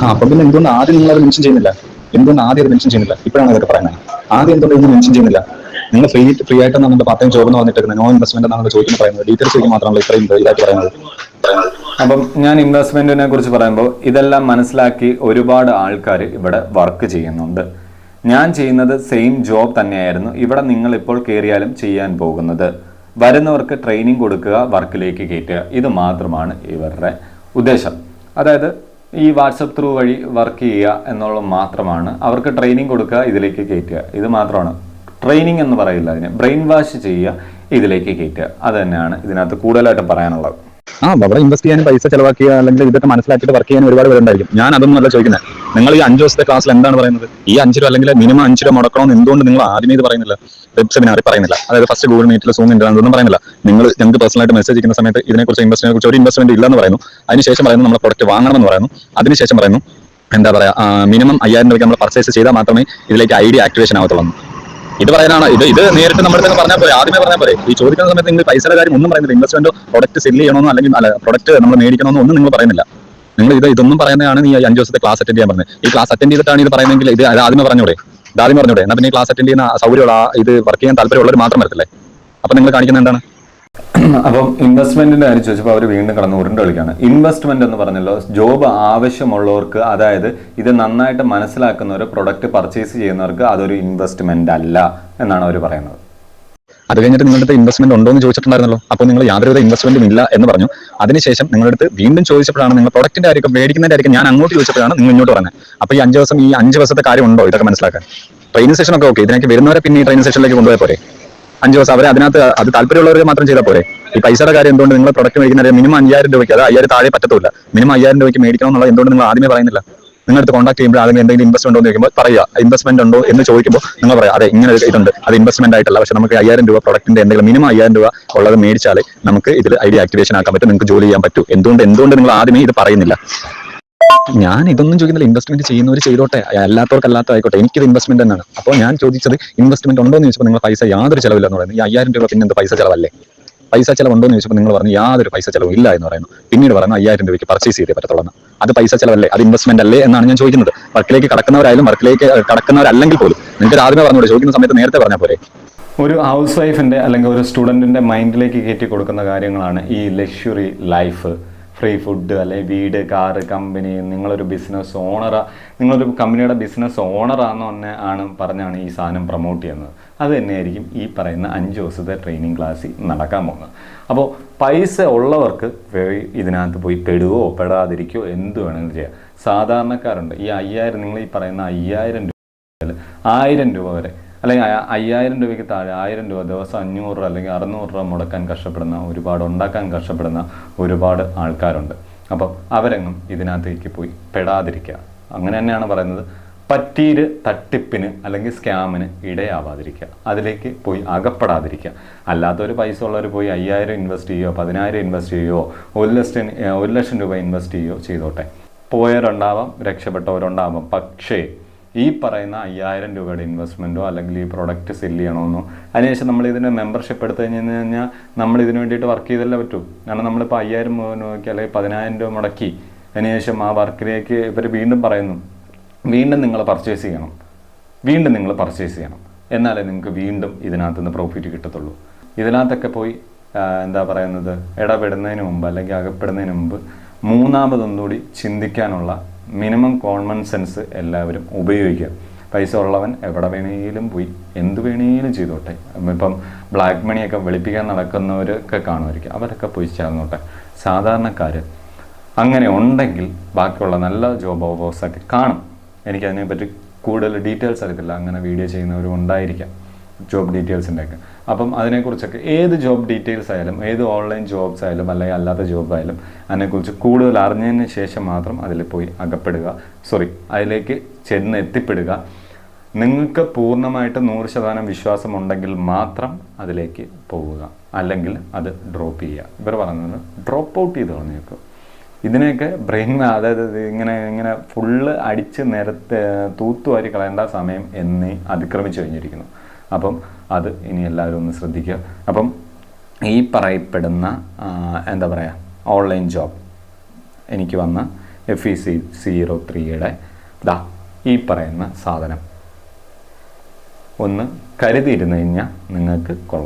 ആ അപ്പൊ പിന്നെ എന്തുകൊണ്ട് ആദ്യം നിങ്ങൾ അത് മെൻഷൻ ചെയ്യുന്നില്ല? എന്തുകൊണ്ട് ആദ്യം അത് മെൻഷൻ ചെയ്യുന്നില്ല? ഇപ്പോഴാണ് അതൊക്കെ പറയുന്നത്. ആദ്യം എന്തുകൊണ്ട് മെൻഷൻ ചെയ്യുന്നില്ല? നിങ്ങൾ ഫ്രീ ഫ്രീ ആയിട്ട് നമ്മുടെ പാർട്ട് ജോബ് പറഞ്ഞിട്ട് നോ ഇൻവെസ്റ്റ്മെന്റ് എന്നാണ് ചോദിക്കുന്നത് പറയുന്നത്. ഡീറ്റെയിൽസ് ചോദിക്കാൻ മാത്രമല്ല ഇത്രയും ഇതായിട്ട് പറയുന്നത്. അപ്പം ഞാൻ ഇൻവെസ്റ്റ്മെന്റിനെ കുറിച്ച് പറയുമ്പോൾ ഇതെല്ലാം മനസ്സിലാക്കി ഒരുപാട് ആൾക്കാർ ഇവിടെ വർക്ക് ചെയ്യുന്നുണ്ട്. ഞാൻ ചെയ്യുന്നത് സെയിം ജോബ് തന്നെയായിരുന്നു. ഇവിടെ നിങ്ങൾ ഇപ്പോൾ കയറിയാലും ചെയ്യാൻ പോകുന്നത്. വരുന്നവർക്ക് ട്രെയിനിങ് കൊടുക്കുക വർക്കിലേക്ക് കയറ്റുക. ഇത് മാത്രമാണ് ഇവരുടെ ഉദ്ദേശം. അതായത് ഈ വാട്സപ്പ് ത്രൂ വഴി വർക്ക് ചെയ്യുക എന്നുള്ളത് മാത്രമാണ്. അവർക്ക് ട്രെയിനിങ് കൊടുക്കുക ഇതിലേക്ക് കയറ്റുക. ഇത് മാത്രമാണ്. ട്രെയിനിങ് എന്ന് പറയില്ല അതിനെ. ബ്രെയിൻ വാഷ് ചെയ്യുക ഇതിലേക്ക് കയറ്റുക. അത് തന്നെയാണ് ഇതിനകത്ത് കൂടുതലായിട്ടും പറയാനുള്ളത്. ആ അവിടെ ഇൻവെസ്റ്റ് ചെയ്യാൻ പൈസ ചെലവാക്കിയ അല്ലെങ്കിൽ ഇതൊക്കെ മനസ്സിലാക്കിയിട്ട് വർക്ക് ചെയ്യാൻ ഒരുപാട് പേരുണ്ടായിരിക്കും ഞാൻ അതൊന്നും അല്ല ചോദിക്കുന്നത് നിങ്ങൾ ഈ അഞ്ച് ദിവസത്തെ ക്ലാസ്സിൽ എന്താണ് പറയുന്നത്? ഈ അഞ്ച് രൂപ അല്ലെങ്കിൽ മിനിമം അഞ്ച് രൂപ മുടക്കണമെന്ന് എന്തുകൊണ്ട് നിങ്ങൾ ആദ്യമേ ഇത് പറയുന്നില്ല? വെബ് സെമിനാറിൽ പറയുന്നില്ല. അതായത് ഫസ്റ്റ് ഗൂഗിൾ മീറ്റിൽ സൂം ഇന്റർ അതൊന്നും പറയുന്നില്ല. നിങ്ങൾ ഞങ്ങൾക്ക് പേഴ്സണലായിട്ട് മെസ്സേജ് ചെയ്യുന്ന സമയത്ത് ഇതിനെക്കുറിച്ച് ഇൻവെസ്റ്റിനെ കുറിച്ച് ഒരു ഇൻവെസ്റ്റ്മെന്റ് ഇല്ലെന്ന് പറയുന്നു. അതിനുശേഷം പറയുന്നു നമ്മൾ പ്രൊഡക്റ്റ് വാങ്ങണമെന്ന് പറയുന്നു. അതിനുശേഷം പറയുന്നു എന്താ പറയാ മിനിമം അയ്യായിരം രൂപയ്ക്ക് നമ്മൾ പർച്ചേസ് ചെയ്താൽ മാത്രമേ ഇതിലേക്ക് ഐ ഡി ആക്ടിവേഷൻ ആവത്തുള്ളൂ. ഇത് പറയാനാണ്. ഇത് ഇത് നേരിട്ട് നമ്മുടെ തന്നെ പറഞ്ഞാൽ പോലെ ആദ്യമേ പറഞ്ഞാൽ പോലെ ഈ ചോദിക്കുന്ന സമയത്ത് നിങ്ങൾ പൈസയുടെ കാര്യം ഒന്നും പറയുന്നില്ല. ഇൻവെസ്റ്റ്മെന്റോ പ്രൊഡക്റ്റ് സെൽ ചെയ്യണമെന്നോ അല്ലെങ്കിൽ അല്ല പ്രൊഡക്റ്റ് നമ്മൾ മേടിക്കണമെന്നോ ഒന്നും നിങ്ങൾ പറയുന്നില്ല. നിങ്ങൾ ഇത് ഇതൊന്നും പറയുന്നതാണ് നീ അഞ്ച് ദിവസത്തെ ക്ലാസ് അറ്റൻഡ് ചെയ്യാൻ പറഞ്ഞത്. ഈ ക്ലാസ് അറ്റൻഡ് ചെയ്തിട്ടാണ് ഇത് പറയുന്നതെങ്കിൽ ഇത് ആദ്യമേ പറഞ്ഞൂടെ. ഇത് ആദ്യമേ പറഞ്ഞൂടെ. എന്നാൽ പിന്നെ ക്ലാസ് അറ്റൻഡ് ചെയ്യുന്ന സൗകര്യമുള്ള ഇത് വർക്ക് ചെയ്യാൻ താല്പര്യമുള്ളവർ മാത്രം വരത്തില്ലേ? അപ്പൊ നിങ്ങൾ കാണിക്കുന്നത് എന്താണ്? അപ്പം ഇൻവെസ്റ്റ്മെന്റിന്റെ കാര്യം ചോദിച്ചപ്പോൾ അവർ വീണ്ടും കടന്ന് ഉരുണ്ട് കളിക്കാണ് ഇൻവെസ്റ്റ്മെന്റ് എന്ന് പറഞ്ഞല്ലോ ജോബ് ആവശ്യമുള്ളവർക്ക് അതായത് ഇത് നന്നായിട്ട് മനസ്സിലാക്കുന്നവർ പ്രൊഡക്റ്റ് പർച്ചേസ് ചെയ്യുന്നവർക്ക് അതൊരു ഇൻവെസ്റ്റ്മെന്റ് അല്ല എന്നാണ് അവർ പറയുന്നത്. അത് കഴിഞ്ഞിട്ട് നിങ്ങളുടെ അടുത്ത് ഇൻവെസ്റ്റ്മെന്റ് ഉണ്ടോ എന്ന് ചോദിച്ചിട്ടുണ്ടായിരുന്നല്ലോ. അപ്പോൾ നിങ്ങൾ യാതൊരുവിധ ഇൻവെസ്റ്റ്മെന്റും ഇല്ല എന്ന് പറഞ്ഞു. അതിനുശേഷം നിങ്ങളുടെ അടുത്ത് വീണ്ടും ചോദിച്ചപ്പോഴാണ് നിങ്ങൾ പ്രൊഡക്റ്റിന്റെ ആയിരിക്കും മേടിക്കുന്നതിന്റെ ആയിരിക്കും ഞാൻ അങ്ങോട്ട് ചോദിച്ചപ്പോഴാണ് നിങ്ങൾ ഇങ്ങോട്ട് പറഞ്ഞത്. അപ്പൊ ഈ അഞ്ച് ദിവസം ഈ അഞ്ച് ദിവസത്തെ കാര്യം ഉണ്ടോ ഇതൊക്കെ മനസ്സിലാക്കാൻ? ട്രെയിനിങ് സെഷൻ ഒക്കെ ഓക്കെ ഇതിനൊക്കെ വരുന്നവരെ പിന്നെ ഈ ട്രെയിനിങ് സെഷനിലേക്ക് കൊണ്ടുപോയാൽ പോരെ? അഞ്ച് ദിവസം. അവരെ അതിനകത്ത് അത് താല്പര്യമുള്ളവർ മാത്രം ചെയ്താൽ പോരെ. ഈ പൈസയുടെ കാര്യം എന്തുകൊണ്ട് നിങ്ങൾ പ്രൊഡക്റ്റ് മേടിക്കുന്ന മിനിമം അയ്യായിരം രൂപയ്ക്ക് അത് അയ്യായിരം താഴെ പറ്റത്തില്ല മിനിമം അയ്യായിരം രൂപയ്ക്ക് മേടിക്കണം എന്നുള്ളത് എന്തുകൊണ്ട് നിങ്ങൾ ആദ്യമേ പറയുന്നില്ല? നിങ്ങളടുത്ത് കോൺടാക്ട് ചെയ്യുമ്പോൾ ആരെങ്കിലും എന്തെങ്കിലും ഇൻവെസ്റ്റ്മെന്റ് ഉണ്ടോ എന്ന് ചോദിക്കുമ്പോൾ പറയുക. ഇൻവെസ്റ്റ്മെന്റ് ഉണ്ടോ എന്ന് ചോദിക്കുമ്പോൾ നിങ്ങൾ പറയാം അതെ ഇങ്ങനെ ഒരു ഇതുണ്ട്. അത് ഇൻവെസ്റ്റ്മെന്റ് ആയിട്ടല്ല. പക്ഷെ നമുക്ക് അയ്യായിരം രൂപ പ്രൊഡക്റ്റിന്റെ എന്തെങ്കിലും മിനിമം അയ്യായിരം രൂപ ഉള്ളത് മേടിച്ചാലേ നമുക്ക് ഇതിൽ ഐ ഡി ആക്ടിവേഷൻ ആക്കാൻ പറ്റും. നിങ്ങൾക്ക് ജോലി ചെയ്യാൻ പറ്റും. എന്തുകൊണ്ട് എന്തുകൊണ്ട് നിങ്ങൾ ആദ്യമേ ഇത് പറയുന്നില്ല? ഞാൻ ഇതൊന്നും ചോദിക്കുന്നില്ല. ഇൻവെസ്റ്റ്മെന്റ് ചെയ്യുന്നവർ ചെയ്തോട്ടെ. അല്ലാത്തവർക്ക് അല്ലാത്ത ആയിക്കോട്ടെ എനിക്കിത് ഇൻവെസ്റ്റ്മെന്റ് തന്നെയാണ്. അപ്പോൾ ഞാൻ ചോദിച്ചത് ഇൻവെസ്റ്റ്മെന്റ് ഉണ്ടോ എന്ന് ചോദിച്ചപ്പോൾ നിങ്ങൾ പൈസ യാതൊരു ചെലവില്ല എന്ന് പറയുന്നത് ഈ അയ്യായിരം രൂപ പിന്നെ പൈസ ചിലവല്ലേ? പൈസ ചെലവുണ്ടോ എന്ന് ചോദിച്ചപ്പോൾ നിങ്ങൾ പറഞ്ഞു യാതൊരു പൈസ ചെലവും ഇല്ല എന്ന് പറയുന്നു. പിന്നീട് പറഞ്ഞു അയ്യായിരം രൂപയ്ക്ക് പർച്ചേസ് ചെയ്തേ പറ്റത്തുള്ളൂ അത് പൈസ ചിലവല്ലേ? അത് ഇൻവെസ്റ്റ്മെന്റ് അല്ലേ എന്നാണ് ഞാൻ ചോദിക്കുന്നത്. വർക്കിലേക്ക് കടക്കുന്നവരായാലും വർക്കിലേക്ക് കടക്കുന്നവരല്ലെങ്കിൽ പോലും. നിങ്ങൾക്ക് ആദ്യമേ പറഞ്ഞോട്? ചോദിക്കുന്ന സമയത്ത് നേരത്തെ പറഞ്ഞാൽ പോരെ? ഒരു ഹൗസ് വൈഫിന്റെ അല്ലെങ്കിൽ ഒരു സ്റ്റുഡന്റിന്റെ മൈൻഡിലേക്ക് കയറ്റി കൊടുക്കുന്ന കാര്യങ്ങളാണ് ഈ ലക്ഷറി ലൈഫ് ഫ്രീ ഫുഡ് അല്ലെങ്കിൽ വീട് കാറ് കമ്പനി നിങ്ങളൊരു ബിസിനസ് ഓണറാ നിങ്ങളൊരു കമ്പനിയുടെ ബിസിനസ് ഓണറാന്ന് തന്നെ ആണ് പറഞ്ഞാണ് ഈ സാധനം പ്രൊമോട്ട് ചെയ്യുന്നത്. അത് തന്നെയായിരിക്കും ഈ പറയുന്ന അഞ്ച് ദിവസത്തെ ട്രെയിനിങ് ക്ലാസ്സിൽ നടക്കാൻ പോകുന്നത്. അപ്പോൾ പൈസ ഉള്ളവർക്ക് ഇതിനകത്ത് പോയി പെടുകയോ പെടാതിരിക്കുകയോ എന്ത് വേണമെങ്കിലും ചെയ്യാം. സാധാരണക്കാരുണ്ട്. ഈ അയ്യായിരം നിങ്ങൾ ഈ പറയുന്ന അയ്യായിരം രൂപ ആയിരം രൂപ വരെ അല്ലെങ്കിൽ അയ- അയ്യായിരം രൂപയ്ക്ക് താഴെ ആയിരം രൂപ ദിവസം അഞ്ഞൂറ് രൂപ അല്ലെങ്കിൽ അറുന്നൂറ് രൂപ മുടക്കാൻ കഷ്ടപ്പെടുന്ന ഒരുപാട് ഉണ്ടാക്കാൻ കഷ്ടപ്പെടുന്ന ഒരുപാട് ആൾക്കാരുണ്ട്. അപ്പം അവരെങ്ങും ഇതിനകത്തേക്ക് പോയി പെടാതിരിക്കുക. അങ്ങനെ തന്നെയാണ് പറയുന്നത്. പറ്റീര് തട്ടിപ്പിന് അല്ലെങ്കിൽ സ്കാമിന് ഇടയാവാതിരിക്കുക. അതിലേക്ക് പോയി അകപ്പെടാതിരിക്കുക. അല്ലാത്തൊരു പൈസ ഉള്ളവർ പോയി അയ്യായിരം ഇൻവെസ്റ്റ് ചെയ്യുകയോ പതിനായിരം ഇൻവെസ്റ്റ് ചെയ്യുകയോ ഒരു ലക്ഷം ഒരു ലക്ഷം രൂപ ഇൻവെസ്റ്റ് ചെയ്യുകയോ ചെയ്തോട്ടെ. പോയവരുണ്ടാവാം രക്ഷപ്പെട്ടവരുണ്ടാവാം. പക്ഷേ ഈ പറയുന്ന അയ്യായിരം രൂപയുടെ ഇൻവെസ്റ്റ്മെന്റോ അല്ലെങ്കിൽ ഈ പ്രൊഡക്റ്റ് സെൽ ചെയ്യണമെന്നോ അതിനുശേഷം നമ്മൾ ഇതിന്റെ മെമ്പർഷിപ്പ് എടുത്തു കഴിഞ്ഞ് കഴിഞ്ഞാൽ നമ്മൾ ഇതിന് വേണ്ടിയിട്ട് വർക്ക് ചെയ്തല്ലേ പറ്റൂ. കാരണം നമ്മളിപ്പോൾ അയ്യായിരം രൂപയ്ക്ക് അല്ലെങ്കിൽ പതിനായിരം രൂപ മുടക്കി അതിനുശേഷം ആ വർക്കിലേക്ക് ഇവർ വീണ്ടും പറയുന്നു വീണ്ടും നിങ്ങൾ പർച്ചേസ് ചെയ്യണം. വീണ്ടും നിങ്ങൾ പർച്ചേസ് ചെയ്യണം. എന്നാലേ നിങ്ങൾക്ക് വീണ്ടും ഇതിനകത്ത് നിന്ന് പ്രോഫിറ്റ് കിട്ടത്തുള്ളൂ. ഇതിനകത്തൊക്കെ പോയി എന്താ പറയുന്നത് ഇടപെടുന്നതിന് മുമ്പ് അല്ലെങ്കിൽ അകപ്പെടുന്നതിന് മുമ്പ് മൂന്നാമതൊന്നുകൂടി ചിന്തിക്കാനുള്ള മിനിമം കോമൺ സെൻസ് എല്ലാവരും ഉപയോഗിക്കുക. പൈസ ഉള്ളവൻ എവിടെ വേണമെങ്കിലും പോയി എന്ത് വേണേലും ചെയ്തോട്ടെ. ഇപ്പം ബ്ലാക്ക് മണിയൊക്കെ വെളുപ്പിക്കാൻ നടക്കുന്നവരൊക്കെ കാണുമായിരിക്കും. അവരൊക്കെ പോയി ചേർന്നോട്ടെ. സാധാരണക്കാർ അങ്ങനെ ഉണ്ടെങ്കിൽ ബാക്കിയുള്ള നല്ല ജോബ് ഓഫേഴ്സൊക്കെ കാണും. എനിക്കതിനെപ്പറ്റി കൂടുതൽ ഡീറ്റെയിൽസ് അറിയത്തില്ല. അങ്ങനെ വീഡിയോ ചെയ്യുന്നവരും ഉണ്ടായിരിക്കാം. ജോബ് ഡീറ്റെയിൽസ് ഉണ്ടാക്കുക അപ്പം അതിനെക്കുറിച്ചൊക്കെ ഏത് ജോബ് ഡീറ്റെയിൽസ് ആയാലും ഏത് ഓൺലൈൻ ജോബ്സ് ആയാലും അല്ലെങ്കിൽ അല്ലാത്ത ജോബ് ആയാലും അതിനെക്കുറിച്ച് കൂടുതൽ അറിഞ്ഞതിന് ശേഷം മാത്രം അതിൽ പോയി അകപ്പെടുക. സോറി അതിലേക്ക് ചെന്ന് എത്തിപ്പെടുക. നിങ്ങൾക്ക് പൂർണമായിട്ട് നൂറ് ശതമാനം വിശ്വാസമുണ്ടെങ്കിൽ മാത്രം അതിലേക്ക് പോവുക. അല്ലെങ്കിൽ അത് ഡ്രോപ്പ് ചെയ്യുക. ഇവർ പറഞ്ഞത് ഡ്രോപ്പ് ഔട്ട് ചെയ്ത് കളഞ്ഞേക്കും ഇതിനെയൊക്കെ ബ്രെയിൻ അതായത് ഇങ്ങനെ ഇങ്ങനെ ഫുള്ള് അടിച്ച് നിരത്ത് തൂത്തുവാരി കളയേണ്ട സമയം എന്നീ അതിക്രമിച്ചു കഴിഞ്ഞിരിക്കുന്നു. അപ്പം അത് ഇനി എല്ലാവരും ഒന്ന് ശ്രദ്ധിക്കുക. അപ്പം ഈ പറയപ്പെടുന്ന എന്താ പറയുക ഓൺലൈൻ ജോബ് എനിക്ക് വന്ന എഫ് ഇ സി സീറോ ത്രീയുടെ ദാ ഈ പറയുന്ന സാധനം. ഒന്ന് കരുതിയിരുന്നു കഴിഞ്ഞാൽ നിങ്ങൾക്ക് കൊള്ളാം.